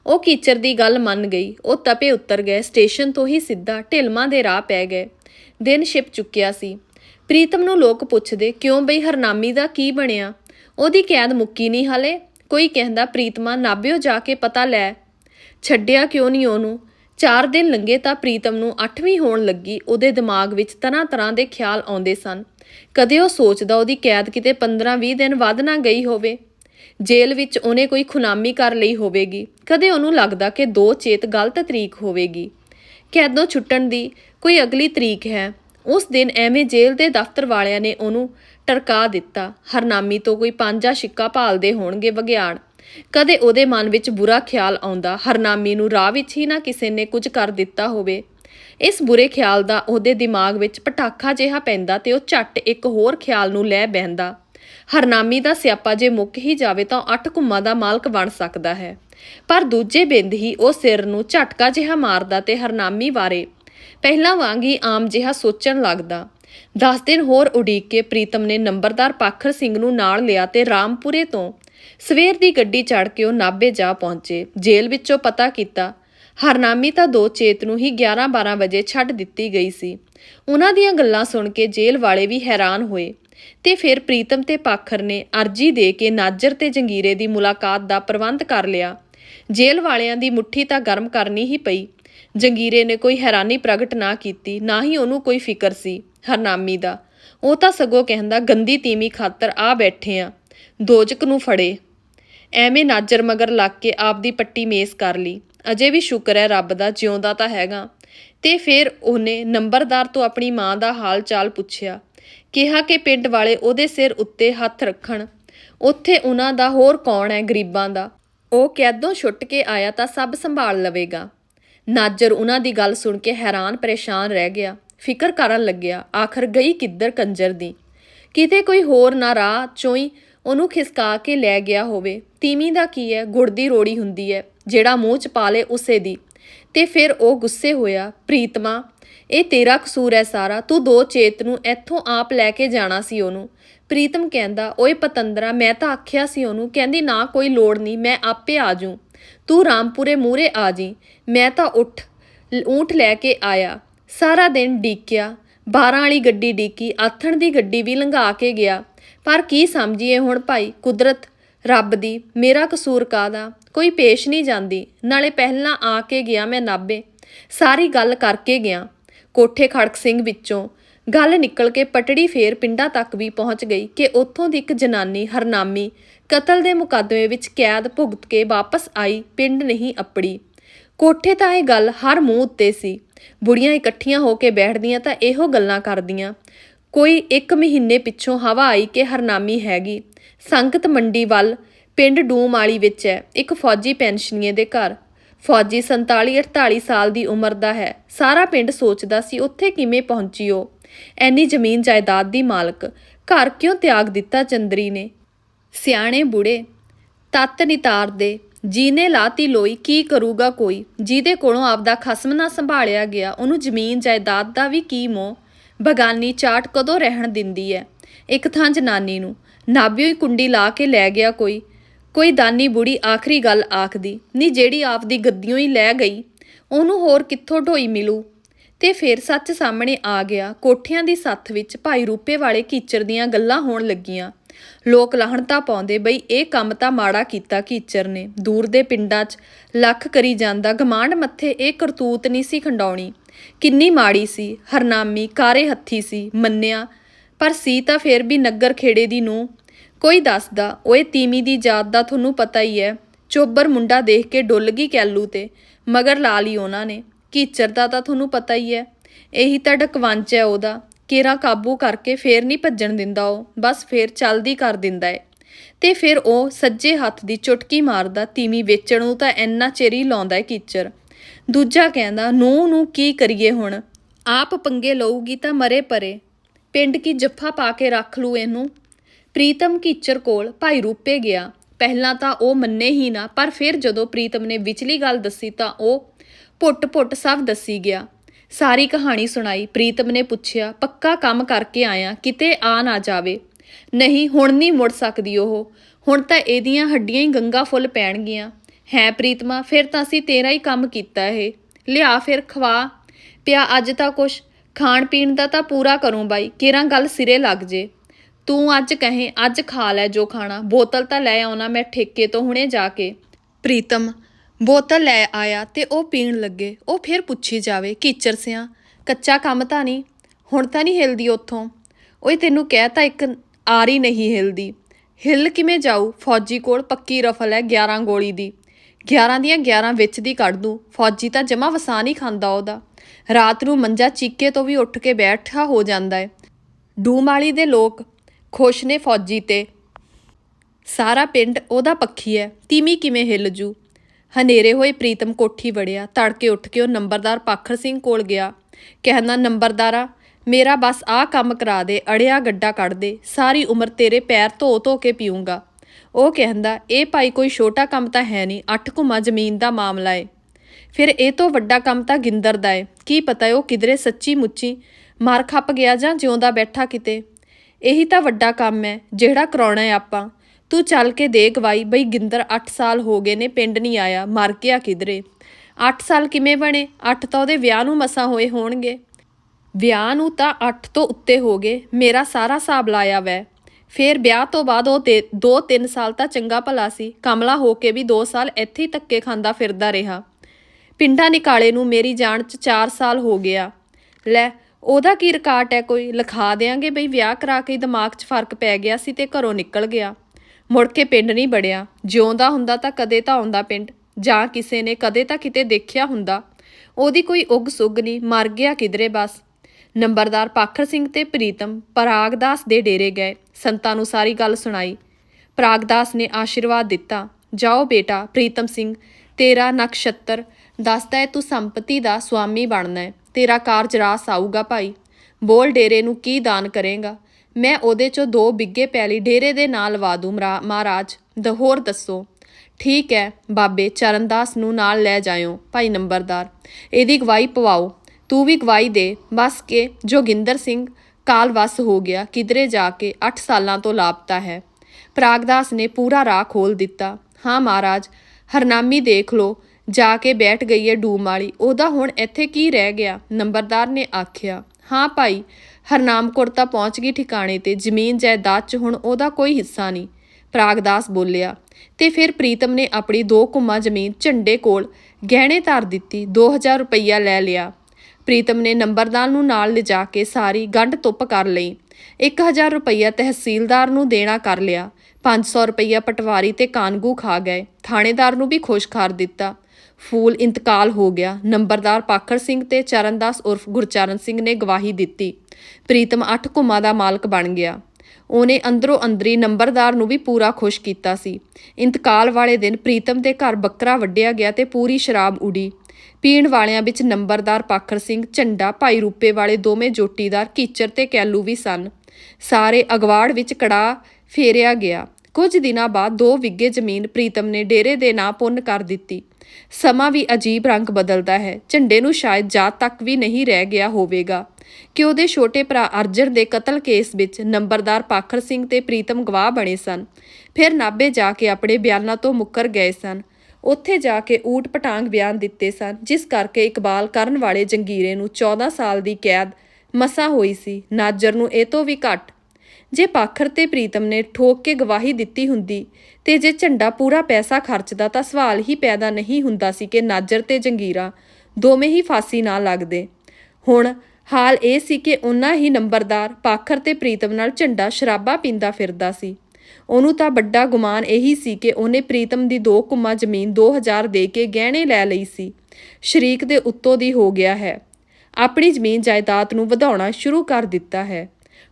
ਉਹ ਕੀਚਰ ਦੀ ਗੱਲ ਮੰਨ ਗਈ। ਉਹ ਤਪੇ ਉੱਤਰ ਗਏ। ਸਟੇਸ਼ਨ ਤੋਂ ਹੀ ਸਿੱਧਾ ਢਿਲਮਾਂ ਦੇ ਰਾਹ ਪੈ ਗਏ। ਦਿਨ ਛਿਪ ਚੁੱਕਿਆ ਸੀ। ਪ੍ਰੀਤਮ ਨੂੰ ਲੋਕ ਪੁੱਛਦੇ, ਕਿਉਂ ਬਈ ਹਰਨਾਮੀ ਦਾ ਕੀ ਬਣਿਆ? ਉਹਦੀ ਕੈਦ ਮੁੱਕੀ ਨਹੀਂ ਹਲੇ। ਕੋਈ ਕਹਿੰਦਾ, ਪ੍ਰੀਤਮਾ ਨਾਬਿਓ ਜਾ ਕੇ ਪਤਾ ਲੈ। ਛੱਡਿਆ ਕਿਉਂ ਨਹੀਂ ਉਹਨੂੰ? ਚਾਰ ਦਿਨ ਲੰਘੇ ਤਾਂ ਪ੍ਰੀਤਮ ਨੂੰ 8ਵੀਂ ਹੋਣ ਲੱਗੀ। ਉਹਦੇ ਦਿਮਾਗ ਵਿੱਚ ਤਰ੍ਹਾਂ ਤਰ੍ਹਾਂ ਦੇ ਖਿਆਲ ਆਉਂਦੇ ਸਨ। ਕਦੇ ਉਹ ਸੋਚਦਾ ਉਹਦੀ ਕੈਦ ਕਿਤੇ 15-20 ਦਿਨ ਵੱਧ ਨਾ ਗਈ ਹੋਵੇ। ਜੇਲ੍ਹ ਵਿੱਚ ਉਹਨੇ ਕੋਈ ਖੁਨਾਮੀ ਕਰ ਲਈ ਹੋਵੇਗੀ। ਕਦੇ ਉਹਨੂੰ ਲੱਗਦਾ ਕਿ ਦੋ ਚੇਤ ਗਲਤ ਤਰੀਕ ਹੋਵੇਗੀ। ਕੈਦੋਂ ਛੁੱਟਣ ਦੀ ਕੋਈ ਅਗਲੀ ਤਰੀਕ ਹੈ। ਉਸ ਦਿਨ ਐਵੇਂ ਜੇਲ੍ਹ ਦੇ ਦਫ਼ਤਰ ਵਾਲਿਆਂ ਨੇ ਉਹਨੂੰ ਟਰਕਾ ਦਿੱਤਾ। ਹਰਨਾਮੀ ਤੋਂ ਕੋਈ ਪੰਜਾ ਛਿੱਕਾ ਭਾਲਦੇ ਹੋਣਗੇ ਵਿਗਿਆਨ। ਕਦੇ ਉਹਦੇ ਮਨ ਵਿੱਚ ਬੁਰਾ ਖਿਆਲ ਆਉਂਦਾ। ਹਰਨਾਮੀ ਨੂੰ ਰਾਹ ਵਿੱਚ ਹੀ ਨਾ ਕਿਸੇ ਨੇ ਕੁਝ ਕਰ ਦਿੱਤਾ ਹੋਵੇ। ਇਸ ਬੁਰੇ ਖਿਆਲ ਦਾ ਉਹਦੇ ਦਿਮਾਗ ਵਿੱਚ ਪਟਾਖਾ ਜਿਹਾ ਪੈਂਦਾ ਤੇ ਉਹ ਝੱਟ ਇੱਕ ਹੋਰ ਖਿਆਲ ਨੂੰ ਲੈ ਬਹਿੰਦਾ। ਹਰਨਾਮੀ ਦਾ ਸਿਆਪਾ ਜੇ ਮੁੱਕ ਹੀ ਜਾਵੇ ਤਾਂ ਉਹ ਅੱਠ ਘੁੰਮਾਂ ਦਾ ਮਾਲਕ ਬਣ ਸਕਦਾ ਹੈ। ਪਰ ਦੂਜੇ ਬਿੰਦ ਹੀ ਉਹ ਸਿਰ ਨੂੰ ਝਟਕਾ ਜਿਹਾ ਮਾਰਦਾ ਤੇ ਹਰਨਾਮੀ ਬਾਰੇ ਪਹਿਲਾਂ ਵਾਂਗ ਹੀ ਆਮ ਜਿਹਾ ਸੋਚਣ ਲੱਗਦਾ। 10 ਦਿਨ ਹੋਰ ਉਡੀਕ ਕੇ ਪ੍ਰੀਤਮ ਨੇ ਨੰਬਰਦਾਰ ਪਾਖਰ ਸਿੰਘ ਨੂੰ ਨਾਲ ਲਿਆ ਤੇ ਰਾਮਪੁਰੇ ਤੋਂ ਸਵੇਰ ਦੀ ਗੱਡੀ ਚੜ੍ਹ ਕੇ ਉਹ ਨਾਭੇ ਜਾ ਪਹੁੰਚੇ। ਜੇਲ੍ਹ ਵਿੱਚੋਂ ਪਤਾ ਕੀਤਾ ਹਰਨਾਮੀ ਤਾਂ ਦੋ ਚੇਤ ਨੂੰ ਹੀ 11-12 ਵਜੇ ਛੱਡ ਦਿੱਤੀ ਗਈ ਸੀ। ਉਹਨਾਂ ਦੀਆਂ ਗੱਲਾਂ ਸੁਣ ਕੇ ਜੇਲ੍ਹ ਵਾਲੇ ਵੀ ਹੈਰਾਨ ਹੋਏ ਤੇ ਫਿਰ ਪ੍ਰੀਤਮ ਤੇ ਪਾਖਰ ਨੇ ਅਰਜੀ ਦੇ ਕੇ ਨਾਜਰ ਤੇ ਜੰਗੀਰੇ ਦੀ ਮੁਲਾਕਾਤ ਦਾ ਪ੍ਰਬੰਧ ਕਰ ਲਿਆ। ਜੇਲ੍ਹ ਵਾਲਿਆਂ ਦੀ ਮੁੱਠੀ ਤਾਂ ਗਰਮ ਕਰਨੀ ਹੀ ਪਈ। ਜੰਗੀਰੇ ਨੇ ਕੋਈ ਹੈਰਾਨੀ ਪ੍ਰਗਟ ਨਾ ਕੀਤੀ, ਨਾ ਹੀ ਉਹਨੂੰ ਕੋਈ ਫਿਕਰ ਸੀ ਹਰਨਾਮੀ ਦਾ। ਉਹ ਤਾਂ ਸਗੋਂ ਕਹਿੰਦਾ, ਗੰਦੀ ਤੀਮੀ ਖਾਤਰ ਆ ਬੈਠੇ ਆ। ਦੋਜਕ ਨੂੰ ਫੜੇ। ਐਵੇਂ ਨਾਜਰ ਮਗਰ ਲੱਗ ਕੇ ਆਪਦੀ ਪੱਟੀ ਮੇਸ ਕਰ ਲਈ। ਅਜੇ ਵੀ ਸ਼ੁਕਰ ਹੈ ਰੱਬ ਦਾ, ਜਿਉਂਦਾ ਤਾਂ ਹੈਗਾ। ਤੇ ਫਿਰ ਉਹਨੇ ਨੰਬਰਦਾਰ ਤੋਂ ਆਪਣੀ ਮਾਂ ਦਾ ਹਾਲ ਚਾਲ ਪੁੱਛਿਆ। ਕਿਹਾ ਕਿ ਪਿੰਡ ਵਾਲੇ ਉਹਦੇ ਸਿਰ ਉੱਤੇ ਹੱਥ ਰੱਖਣ। ਉੱਥੇ ਉਹਨਾਂ ਦਾ ਹੋਰ ਕੌਣ ਹੈ ਗਰੀਬਾਂ ਦਾ? ਉਹ ਕੈਦੋਂ ਛੁੱਟ ਕੇ ਆਇਆ ਤਾਂ ਸਭ ਸੰਭਾਲ ਲਵੇਗਾ। ਨਾਜਰ ਉਹਨਾਂ ਦੀ ਗੱਲ ਸੁਣ ਕੇ ਹੈਰਾਨ ਪਰੇਸ਼ਾਨ ਰਹਿ ਗਿਆ। ਫਿਕਰ ਕਰਨ ਲੱਗਿਆ, ਆਖਰ ਗਈ ਕਿੱਧਰ ਕੰਜਰ ਦੀ? ਕਿਤੇ ਕੋਈ ਹੋਰ ਨਾ ਰਾਹ ਚੋਈ ਉਹਨੂੰ ਖਿਸਕਾ ਕੇ ਲੈ ਗਿਆ ਹੋਵੇ। ਤੀਵੀਂ ਦਾ ਕੀ ਹੈ? ਗੁੜ ਦੀ ਰੋੜੀ ਹੁੰਦੀ ਹੈ। ਜਿਹੜਾ ਮੂੰਹ ਚ ਪਾ ਲੇ ਉਸੇ ਦੀ। ਤੇ ਫਿਰ ਉਹ ਗੁੱਸੇ ਹੋਇਆ ਪ੍ਰੀਤਮਾ ਇਹ ਤੇਰਾ ਕਸੂਰ ਹੈ ਸਾਰਾ। ਤੂੰ ਦੋ ਚੇਤ ਨੂੰ ਇੱਥੋਂ ਆਪ ਲੈ ਕੇ ਜਾਣਾ ਸੀ ਉਹਨੂੰ ਪ੍ਰੀਤਮ ਕਹਿੰਦਾ, ਓਏ ਪਤੰਦਰਾ, ਮੈਂ ਤਾਂ ਆਖਿਆ ਸੀ ਉਹਨੂੰ, ਕਹਿੰਦੀ ਨਾ ਕੋਈ ਲੋੜ ਨਹੀਂ ਮੈਂ ਆਪੇ ਆ ਜੂ। ਤੂੰ ਰਾਮਪੁਰੇ ਮੂਰੇ ਆ ਜੀ। ਮੈਂ ਤਾਂ ਉੱਠ, ਊਂਠ ਲੈ ਕੇ ਆਇਆ। ਸਾਰਾ ਦਿਨ ਡੀਕਿਆ। 12 ਵਾਲੀ ਗੱਡੀ ਡੀਕੀ, ਆਥਣ ਦੀ ਗੱਡੀ ਵੀ ਲੰਘਾ ਕੇ ਗਿਆ। ਪਰ ਕੀ ਸਮਝੀਏ ਹੁਣ ਭਾਈ, ਕੁਦਰਤ, ਰੱਬ ਦੀ, ਮੇਰਾ ਕਸੂਰ ਕਾਦਾ ਕੋਈ ਪੇਸ਼ ਨਹੀਂ ਜਾਂਦੀ। ਨਾਲੇ ਪਹਿਲਾਂ ਆ ਕੇ ਗਿਆ ਮੈਂ ਨਾਬੇ ਸਾਰੀ ਗੱਲ ਕਰਕੇ ਗਿਆ। ਕੋਠੇ ਖੜਕ ਸਿੰਘ ਵਿੱਚੋਂ ਗੱਲ ਨਿਕਲ ਕੇ ਪਟੜੀ ਫੇਰ ਪਿੰਡਾਂ ਤੱਕ ਵੀ ਪਹੁੰਚ ਗਈ ਕਿ ਉੱਥੋਂ ਦੀ ਇੱਕ ਜਨਾਨੀ ਹਰਨਾਮੀ ਕਤਲ ਦੇ ਮੁਕੱਦਮੇ ਵਿੱਚ ਕੈਦ ਭੁਗਤ ਕੇ ਵਾਪਸ ਆਈ, ਪਿੰਡ ਨਹੀਂ ਅੱਪੜੀ। ਕੋਠੇ ਤਾਂ ਇਹ ਗੱਲ ਹਰ ਮੂੰਹ ਉੱਤੇ ਸੀ। ਬੁੜੀਆਂ ਇਕੱਠੀਆਂ ਹੋ ਕੇ ਬੈਠਦੀਆਂ ਤਾਂ ਇਹੋ ਗੱਲਾਂ ਕਰਦੀਆਂ। ਕੋਈ ਇੱਕ ਮਹੀਨੇ ਪਿੱਛੋਂ ਹਵਾ ਆਈ ਕਿ ਹਰਨਾਮੀ ਹੈਗੀ। ਸੰਗਤ ਮੰਡੀ ਵੱਲ ਪਿੰਡ ਡੂਮ ਵਾਲੀ ਵਿੱਚ ਹੈ। ਇੱਕ ਫੌਜੀ ਪੈਨਸ਼ਨੀਏ ਦੇ ਘਰ। ਫੌਜੀ 47 48 ਸਾਲ ਦੀ ਉਮਰ ਦਾ ਹੈ। ਸਾਰਾ ਪਿੰਡ ਸੋਚਦਾ ਸੀ, ਉੱਥੇ ਕਿਵੇਂ ਪਹੁੰਚੀ ਉਹ ਐਨੀ ਜ਼ਮੀਨ ਜਾਇਦਾਦ ਦੀ ਮਾਲਕ। ਘਰ ਕਿਉਂ ਤਿਆਗ ਦਿੱਤਾ ਚੰਦਰੀ ਨੇ? ਸਿਆਣੇ ਬੁੜੇ, ਤਤ ਨਿਤਾਰ ਦੇ ਜੀਨੇ ਲਾਤੀ ਲੋਈ, ਕੀ ਕਰੂਗਾ ਕੋਈ? ਜਿਹਦੇ ਕੋਲੋਂ ਆਪਦਾ ਖਸਮ ਨਾ ਸੰਭਾਲਿਆ ਗਿਆ, ਉਹਨੂੰ ਜ਼ਮੀਨ ਜਾਇਦਾਦ ਦਾ ਵੀ ਕੀ ਮੋਹ? ਬਗਾਨੀ ਚਾਟ ਕਦੋਂ ਰਹਿਣ ਦਿੰਦੀ ਹੈ? ਇੱਕ ਥਾਂ ਜਨਾਨੀ ਨੂੰ। ਨਾਭਿਓ ਹੀ ਕੁੰਡੀ ਲਾ ਕੇ ਲੈ ਗਿਆ ਕੋਈ। ਕੋਈ ਦਾਨੀ ਬੁੜੀ ਆਖਰੀ ਗੱਲ ਆਖਦੀ ਨਹੀਂ ਜਿਹੜੀ ਆਪਦੀ ਗੱਦੀਓਂ ਹੀ ਲੈ ਗਈ, ਉਹਨੂੰ ਹੋਰ ਕਿੱਥੋਂ ਢੋਈ ਮਿਲੂ? ਤੇ ਫਿਰ ਸੱਚ ਸਾਹਮਣੇ ਆ ਗਿਆ, ਕੋਠਿਆਂ ਦੀ ਸੱਥ ਵਿੱਚ ਭਾਈ ਰੂਪੇ ਵਾਲੇ ਕੀਚਰ ਦੀਆਂ ਗੱਲਾਂ ਹੋਣ ਲੱਗੀਆਂ। ਲੋਕ ਲਾਹਣਤਾ ਪਾਉਂਦੇ ਬਈ ਇਹ ਕੰਮ ਤਾਂ ਮਾੜਾ ਕੀਤਾ ਕੀਚਰ ਨੇ। ਦੂਰ ਦੇ ਪਿੰਡਾਂ 'ਚ ਲੱਖ ਕਰੀ ਜਾਂਦਾ, ਗਮਾਂਡ ਮੱਥੇ ਇਹ ਕਰਤੂਤ ਨਹੀਂ ਸੀ ਖੰਡਾਉਣੀ। ਕਿੰਨੀ ਮਾੜੀ ਸੀ, ਹਰਨਾਮੀ ਕਾਰੇ ਹੱਥੀ ਸੀ, ਮੰਨਿਆ, ਪਰ ਸੀ ਤਾਂ ਫੇਰ ਵੀ ਨਗਰ ਖੇੜੇ ਦੀ ਨੂੰ ਕੋਈ ਦੱਸਦਾ, ਓਏ ਤੀਮੀ ਦੀ ਜਾਤ ਦਾ ਤੁਹਾਨੂੰ ਪਤਾ ਹੀ ਹੈ, ਚੋਬਰ ਮੁੰਡਾ ਦੇਖ ਕੇ ਡੁੱਲ ਗਈ ਕੈਲੂ ਤੇ, ਮਗਰ ਲਾ ਲਈ ਉਹਨਾਂ ਨੇ ਕੀਚਰ ਦਾ ਤਾਂ ਤੁਹਾਨੂੰ ਪਤਾ ਹੀ ਹੈ। ਇਹੀ ਤਾਂ ਡਕਵੰਚ ਹੈ ਉਹਦਾ, ਕੇਰਾ ਕਾਬੂ ਕਰਕੇ ਫੇਰ ਨਹੀਂ ਭੱਜਣ ਦਿੰਦਾ ਉਹ, ਬਸ ਫੇਰ ਚੱਲਦੀ ਕਰ ਦਿੰਦਾ ਏ। ਤੇ ਫਿਰ ਉਹ ਸੱਜੇ ਹੱਥ ਦੀ ਚੁਟਕੀ ਮਾਰਦਾ, ਤੀਮੀ ਵੇਚਣ ਨੂੰ ਤਾਂ ਇੰਨਾ ਚਿਰ ਹੀ ਲਾਉਂਦਾ ਏ ਕੀਚਰ ਦੂਜਾ ਕਹਿੰਦਾ ਨੂੰ ਨੂੰ ਕੀ ਕਰੀਏ ਹੁਣ? ਆਪ ਪੰਗੇ ਲਊਗੀ ਤਾਂ ਮਰੇ ਪਰੇ। ਪਿੰਡ ਕੀ ਜੱਫਾ ਪਾ ਕੇ ਰੱਖ ਲੂ ਇਹਨੂੰ? ਪ੍ਰੀਤਮ ਕੀਚਰ ਕੋਲ ਭਾਈ ਰੂਪੇ ਗਿਆ। ਪਹਿਲਾਂ ਤਾਂ ਉਹ ਮੰਨੇ ਹੀ ਨਾ, ਪਰ ਫਿਰ ਜਦੋਂ ਪ੍ਰੀਤਮ ਨੇ ਵਿਚਲੀ ਗੱਲ ਦੱਸੀ ਤਾਂ ਉਹ ਪੁੱਟ-ਪੁੱਟ ਸਭ ਦੱਸੀ ਗਿਆ। ਸਾਰੀ ਕਹਾਣੀ ਸੁਣਾਈ, ਪ੍ਰੀਤਮ ਨੇ ਪੁੱਛਿਆ, ਪੱਕਾ ਕੰਮ ਕਰਕੇ ਆਇਆ, ਕਿਤੇ ਆ ਨਾ ਜਾਵੇ? ਨਹੀਂ, ਹੁਣ ਨਹੀਂ ਮੁੜ ਸਕਦੀ ਉਹ। ਹੁਣ ਤਾਂ ਇਹਦੀਆਂ ਹੱਡੀਆਂ ਹੀ ਗੰਗਾ ਫੁੱਲ ਪੈਣਗੀਆਂ। ਹੈ ਪ੍ਰੀਤਮਾ, ਫਿਰ ਤਾਂ ਅਸੀਂ ਤੇਰਾ ਹੀ ਕੰਮ ਕੀਤਾ ਇਹ। ਲਿਆ ਫਿਰ ਖਵਾ। ਪਿਆ ਅੱਜ ਤਾਂ ਕੁਛ। ਖਾਣ ਪੀਣ ਦਾ ਤਾਂ ਪੂਰਾ ਕਰੂੰ ਬਾਈ, ਕਿਰਾਂ ਗੱਲ ਸਿਰੇ ਲੱਗ ਜੇ। ਤੂੰ ਅੱਜ ਕਹੇ, ਅੱਜ ਖਾ ਲੈ ਜੋ ਖਾਣਾ। ਬੋਤਲ ਤਾਂ ਲੈ ਆਉਣਾ ਮੈਂ ਠੇਕੇ ਤੋਂ ਹੁਣੇ ਜਾ ਕੇ। ਪ੍ਰੀਤਮ, ਬੋਤਲ ਲੈ ਆਇਆ ਤੇ ਉਹ ਪੀਣ ਲੱਗੇ। ਉਹ ਫਿਰ ਪੁੱਛੀ ਜਾਵੇ ਕੀਚਰ ਸਿਆਂ, ਕੱਚਾ ਕੰਮ ਤਾਂ ਨਹੀਂ? ਹੁਣ ਤਾਂ ਨਹੀਂ ਹਿਲਦੀ ਉੱਥੋਂ? ਓਏ, ਤੈਨੂੰ ਕਹਿ ਤਾਂ ਇੱਕ ਆਰੀ ਨਹੀਂ ਹਿਲਦੀ। ਹਿੱਲ ਕਿਵੇਂ ਜਾਊ? ਫੌਜੀ ਕੋਲ ਪੱਕੀ ਰਫਲ ਹੈ 11 ਗੋਲੀ ਦੀ। 11 ਦੀਆਂ 11 ਵਿੱਚ ਦੀ ਕੱਢ ਦੂੰ। ਫੌਜੀ ਤਾਂ ਜਮਾ ਵਸਾ ਨਹੀਂ ਖਾਂਦਾ ਉਹਦਾ। ਰਾਤ ਨੂੰ ਮੰਜਾ ਚੀਕੇ ਤੋਂ ਵੀ ਉੱਠ ਕੇ ਬੈਠਾ ਹੋ ਜਾਂਦਾ ਹੈ। ਡੂਮਾਲੀ ਦੇ ਲੋਕ ਖੁਸ਼ ਨੇ ਫੌਜੀ ਤੇ। ਸਾਰਾ ਪਿੰਡ ਉਹਦਾ ਪੱਖੀ ਹੈ ਤੀਮੀ ਕਿਵੇਂ ਹਿੱਲ ਜੂ? ਹਨੇਰੇ ਹੋਏ ਪ੍ਰੀਤਮ ਕੋਠੀ ਵੜਿਆ। ਤੜਕੇ ਉੱਠ ਕੇ ਉਹ ਨੰਬਰਦਾਰ ਪਾਖਰ ਸਿੰਘ ਕੋਲ ਗਿਆ। ਕਹਿੰਦਾ, ਨੰਬਰਦਾਰਾ, ਮੇਰਾ ਬਸ ਆਹ ਕੰਮ ਕਰਾ ਦੇ। ਅੜਿਆ ਗੱਡਾ ਕੱਢ ਦੇ। ਸਾਰੀ ਉਮਰ ਤੇਰੇ ਪੈਰ ਧੋ ਧੋ ਕੇ ਪੀਊਂਗਾ। ਉਹ ਕਹਿੰਦਾ, ਇਹ ਭਾਈ ਕੋਈ ਛੋਟਾ ਕੰਮ ਤਾਂ ਹੈ ਨਹੀਂ। ਅੱਠ ਕੁਮਾ ਜ਼ਮੀਨ ਦਾ ਮਾਮਲਾ ਏ। ਫਿਰ ਇਹ ਤੋਂ ਵੱਡਾ ਕੰਮ ਤਾਂ ਗਿੰਦਰ ਦਾ ਏ। ਕੀ ਪਤਾ ਏ ਉਹ ਕਿਧਰੇ ਸੱਚੀ ਮੁੱਚੀ ਮਾਰ ਖੱਪ ਗਿਆ ਜਾਂ ਜਿਉਂਦਾ ਬੈਠਾ ਕਿਤੇ। ਇਹੀ ਤਾਂ ਵੱਡਾ ਕੰਮ ਹੈ, ਜਿਹੜਾ ਕਰਾਉਣਾ ਹੈ ਆਪਾਂ। ਤੂੰ ਚੱਲ ਕੇ ਦੇਖ ਗਵਾਈ ਬਈ ਗਿੰਦਰ 8 ਸਾਲ ਹੋ ਗਏ ਨੇ, ਪਿੰਡ ਨਹੀਂ ਆਇਆ, ਮਰ ਗਿਆ ਕਿਧਰੇ। 8 ਸਾਲ ਕਿਵੇਂ ਬਣੇ? 8 ਤਾਂ ਉਹਦੇ ਵਿਆਹ ਨੂੰ ਮਸਾਂ ਹੋਏ ਹੋਣਗੇ। ਵਿਆਹ ਨੂੰ ਤਾਂ 8 ਤੋਂ ਉੱਤੇ ਹੋ ਗਏ, ਮੇਰਾ ਸਾਰਾ ਹਿਸਾਬ ਲਾਇਆ ਵੈ। ਫੇਰ ਵਿਆਹ ਤੋਂ ਬਾਅਦ ਉਹ 2-3 ਸਾਲ ਤਾਂ ਚੰਗਾ ਭਲਾ ਸੀ, ਕਮਲਾ ਹੋ ਕੇ ਵੀ 2 ਸਾਲ ਇੱਥੇ ਹੀ ਧੱਕੇ ਖਾਂਦਾ ਫਿਰਦਾ ਰਿਹਾ। ਪਿੰਡਾਂ ਨਿਕਾਲੇ ਨੂੰ ਮੇਰੀ ਜਾਣ 'ਚ 4 ਸਾਲ ਹੋ ਗਿਆ। ਲੈ ਉਹਦਾ ਕੀ ਰਿਕਾਰਡ ਹੈ? ਕੋਈ ਲਿਖਾ ਦੇਾਂਗੇ ਬਈ ਵਿਆਹ ਕਰਾ ਕੇ ਦਿਮਾਗ 'ਚ ਫ਼ਰਕ ਪੈ ਗਿਆ ਸੀ ਤੇ ਘਰੋਂ ਨਿਕਲ ਗਿਆ। ਮੁੜ ਕੇ ਪਿੰਡ ਨਹੀਂ ਬੜਿਆ ਜਿਉਂਦਾ ਹੁੰਦਾ ਤਾਂ ਕਦੇ ਤਾਂ ਆਉਂਦਾ ਪਿੰਡ, ਜਾਂ ਕਿਸੇ ਨੇ ਕਦੇ ਤਾਂ ਕਿਤੇ ਦੇਖਿਆ ਹੁੰਦਾ। ਉਹਦੀ ਕੋਈ ਉਗ ਸੁੱਗ ਨਹੀਂ, ਮਰ ਗਿਆ ਕਿਧਰੇ ਬਸ। ਨੰਬਰਦਾਰ ਪਾਖਰ ਸਿੰਘ ਤੇ ਪ੍ਰੀਤਮ ਪਰਾਗਦਾਸ ਦੇ ਡੇਰੇ ਗਏ, ਸੰਤਾਂ ਨੂੰ ਸਾਰੀ ਗੱਲ ਸੁਣਾਈ। ਪਰਾਗਦਾਸ ਨੇ ਆਸ਼ੀਰਵਾਦ ਦਿੱਤਾ, ਜਾਓ ਬੇਟਾ, ਪ੍ਰੀਤਮ ਸਿੰਘ, ਤੇਰਾ ਨਕਸ਼ਤਰ, ਦੱਸਦਾ ਹੈ ਤੂੰ ਸੰਪਤੀ ਦਾ ਸੁਆਮੀ ਬਣਨਾ ਹੈ ਤੇਰਾ ਕਾਰਜ ਰਾਸ ਆਊਗਾ ਭਾਈ। ਬੋਲ ਡੇਰੇ ਨੂੰ ਕੀ ਦਾਨ ਕਰੇਗਾ? ਮੈਂ ਉਹਦੇ ਚੋਂ ਦੋ ਬਿੱਗੇ ਪੈਲੀ ਡੇਰੇ ਦੇ ਨਾਲ ਲਵਾ ਦੂੰ ਮਹਾਰਾਜ। ਦ ਹੋਰ ਦੱਸੋ। ਠੀਕ ਹੈ ਬਾਬੇ, ਚਰਨਦਾਸ ਨੂੰ ਨਾਲ ਲੈ ਜਾਇਓ, ਭਾਈ ਨੰਬਰਦਾਰ। ਇਹਦੀ ਗਵਾਹੀ ਪਵਾਓ। ਤੂੰ ਵੀ ਗਵਾਹੀ ਦੇ। ਬਸ ਕੇ ਜੋਗਿੰਦਰ ਸਿੰਘ ਕਾਲਵਸ ਹੋ ਗਿਆ, ਕਿਧਰੇ ਜਾ ਕੇ 8 ਸਾਲਾਂ ਤੋਂ ਲਾਪਤਾ ਹੈ। ਪ੍ਰਾਗਦਾਸ ਨੇ ਪੂਰਾ ਰਾਹ ਖੋਲ ਦਿੱਤਾ। ਹਾਂ ਮਹਾਰਾਜ, ਹਰਨਾਮੀ ਦੇਖ ਲੋ ਜਾ ਕੇ ਬੈਠ ਗਈ ਹੈ ਡੂਮ ਵਾਲੀ। ਉਹਦਾ ਹੁਣ ਇੱਥੇ ਕੀ ਰਹਿ ਗਿਆ? ਨੰਬਰਦਾਰ ਨੇ ਆਖਿਆ, ਹਾਂ ਭਾਈ ਹਰਨਾਮ ਕੌਰ ਤਾਂ ਪਹੁੰਚ ਗਈ ਠਿਕਾਣੇ ਤੇ। ਜ਼ਮੀਨ ਜਾਇਦਾਦ 'ਚ ਹੁਣ ਉਹਦਾ ਕੋਈ ਹਿੱਸਾ ਨਹੀਂ। ਪ੍ਰਾਗਦਾਸ ਬੋਲਿਆ, ਤੇ ਫਿਰ ਪ੍ਰੀਤਮ ਨੇ ਆਪਣੀ ਦੋ ਕੁੰਮਾ ਜ਼ਮੀਨ ਝੰਡੇ ਕੋਲ ਗਹਿਣੇ ਧਰ ਦਿੱਤੀ 2000 ਰੁਪਈਆ ਲੈ ਲਿਆ। ਪ੍ਰੀਤਮ ਨੇ ਨੰਬਰਦਾਰ ਨੂੰ ਨਾਲ ਲਿਜਾ ਕੇ ਸਾਰੀ ਗੰਢ ਤੁੱਪ ਕਰ ਲਈ। 1000 ਰੁਪਈਆ ਤਹਿਸੀਲਦਾਰ ਨੂੰ ਦੇਣਾ ਕਰ ਲਿਆ। 500 ਰੁਪਈਆ ਪਟਵਾਰੀ ਤੇ ਕਾਨਗੂ ਖਾ ਗਏ। ਥਾਣੇਦਾਰ ਨੂੰ ਵੀ ਖੁਸ਼ ਕਰ ਦਿੱਤਾ। ਫੂਲ ਇੰਤਕਾਲ ਹੋ ਗਿਆ। ਨੰਬਰਦਾਰ ਪਾਖੜ ਸਿੰਘ ਤੇ ਚਰਨਦਾਸ ਉਰਫ ਗੁਰਚਰਨ ਸਿੰਘ ਨੇ ਗਵਾਹੀ ਦਿੱਤੀ। ਪ੍ਰੀਤਮ 8 ਕੁੰਮਾਂ ਦਾ ਮਾਲਕ ਬਣ ਗਿਆ। ਉਹਨੇ ਅੰਦਰੋਂ ਅੰਦਰੀ ਨੰਬਰਦਾਰ ਨੂੰ ਵੀ ਪੂਰਾ ਖੁਸ਼ ਕੀਤਾ ਸੀ। ਇੰਤਕਾਲ ਵਾਲੇ ਦਿਨ ਪ੍ਰੀਤਮ ਦੇ ਘਰ ਬੱਕਰਾ ਵੱਢਿਆ ਗਿਆ ਤੇ ਪੂਰੀ ਸ਼ਰਾਬ ਉਡੀ। ਪੀਣ ਵਾਲਿਆਂ ਵਿੱਚ ਨੰਬਰਦਾਰ ਪਾਖੜ ਸਿੰਘ, ਝੰਡਾ, ਭਾਈ ਰੂਪੇ ਵਾਲੇ ਦੋਵੇਂ ਜੋਟੀਦਾਰ ਕੀਚਰ ਤੇ ਕੈਲੂ ਵੀ ਸਨ। ਸਾਰੇ ਅਗਵਾੜ ਵਿੱਚ ਕੜਾ ਫੇਰਿਆ ਗਿਆ। ਕੁਝ ਦਿਨਾਂ ਬਾਅਦ ਦੋ ਵਿੱਗੇ ਜ਼ਮੀਨ ਪ੍ਰੀਤਮ ਨੇ ਡੇਰੇ ਦੇ ਨਾਂ ਪੁੰਨ ਕਰ ਦਿੱਤੀ। ਸਮਾਂ ਵੀ ਅਜੀਬ ਰੰਗ ਬਦਲਦਾ ਹੈ। ਝੰਡੇ ਨੂੰ ਸ਼ਾਇਦ ਜਾਤ ਤੱਕ ਵੀ ਨਹੀਂ ਰਹਿ ਗਿਆ ਹੋਵੇਗਾ। ਕਿ ਉਹਦੇ ਛੋਟੇ ਭਰਾ ਅਰਜਨ ਦੇ ਕਤਲ ਕੇਸ ਵਿੱਚ ਨੰਬਰਦਾਰ ਪਾਖਰ ਸਿੰਘ ਤੇ ਪ੍ਰੀਤਮ ਗਵਾਹ ਬਣੇ ਸਨ। ਫਿਰ ਨਾਭੇ ਜਾ ਕੇ ਆਪਣੇ ਬਿਆਨਾਂ ਤੋਂ ਮੁੱਕਰ ਗਏ ਸਨ। ਉੱਥੇ ਜਾ ਕੇ ਊਟ ਪਟਾਂਗ ਬਿਆਨ ਦਿੱਤੇ ਸਨ, ਜਿਸ ਕਰਕੇ ਇਕਬਾਲ ਕਰਨ ਵਾਲੇ ਜੰਗੀਰੇ ਨੂੰ 14 ਸਾਲ ਦੀ ਕੈਦ ਮਸਾ ਹੋਈ ਸੀ। ਨਾਜਰ ਨੂੰ ਇਹ ਤੋਂ ਵੀ ਘੱਟ ਜੇ ਪਾਖਰ ਤੇ ਪ੍ਰੀਤਮ ਨੇ ਠੋਕ ਕੇ ਗਵਾਹੀ ਦਿੱਤੀ ਹੁੰਦੀ ਤੇ ਜੇ ਝੰਡਾ ਪੂਰਾ ਪੈਸਾ ਖਰਚਦਾ ਤਾਂ ਸਵਾਲ ਹੀ ਪੈਦਾ ਨਹੀਂ ਹੁੰਦਾ ਸੀ ਕਿ ਨਾਜਰ ਤੇ ਜੰਗੀਰਾ ਦੋਵੇਂ ਹੀ ਫਾਂਸੀ ਨਾ ਲੱਗਦੇ। ਹੁਣ ਹਾਲ ਇਹ ਸੀ ਕਿ ਉਹਨਾਂ ਹੀ ਨੰਬਰਦਾਰ ਪਾਖਰ ਤੇ ਪ੍ਰੀਤਮ ਨਾਲ ਝੰਡਾ ਸ਼ਰਾਬਾ ਪੀਂਦਾ ਫਿਰਦਾ ਸੀ। ਉਹਨੂੰ ਤਾਂ ਵੱਡਾ ਗੁਮਾਨ ਇਹੀ ਸੀ ਕਿ ਉਹਨੇ ਪ੍ਰੀਤਮ ਦੀ ਦੋ ਕੁੰਮਾ ਜ਼ਮੀਨ 2000 ਦੇ ਕੇ ਗਹਿਣੇ ਲੈ ਲਈ ਸੀ। ਸ਼ਰੀਕ ਦੇ ਉੱਤੋਂ ਦੀ ਹੋ ਗਿਆ ਹੈ। ਆਪਣੀ ਜ਼ਮੀਨ ਜਾਇਦਾਦ ਨੂੰ ਵਧਾਉਣਾ ਸ਼ੁਰੂ ਕਰ ਦਿੱਤਾ ਹੈ।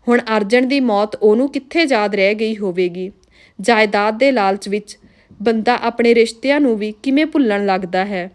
ਹੁਣ ਅਰਜਨ ਦੀ ਮੌਤ ਉਹਨੂੰ ਕਿੱਥੇ ਯਾਦ ਰਹਿ ਗਈ ਹੋਵੇਗੀ? ਜਾਇਦਾਦ ਦੇ ਲਾਲਚ ਵਿੱਚ ਬੰਦਾ ਆਪਣੇ ਰਿਸ਼ਤਿਆਂ ਨੂੰ ਵੀ ਕਿਵੇਂ ਭੁੱਲਣ ਲੱਗਦਾ ਹੈ?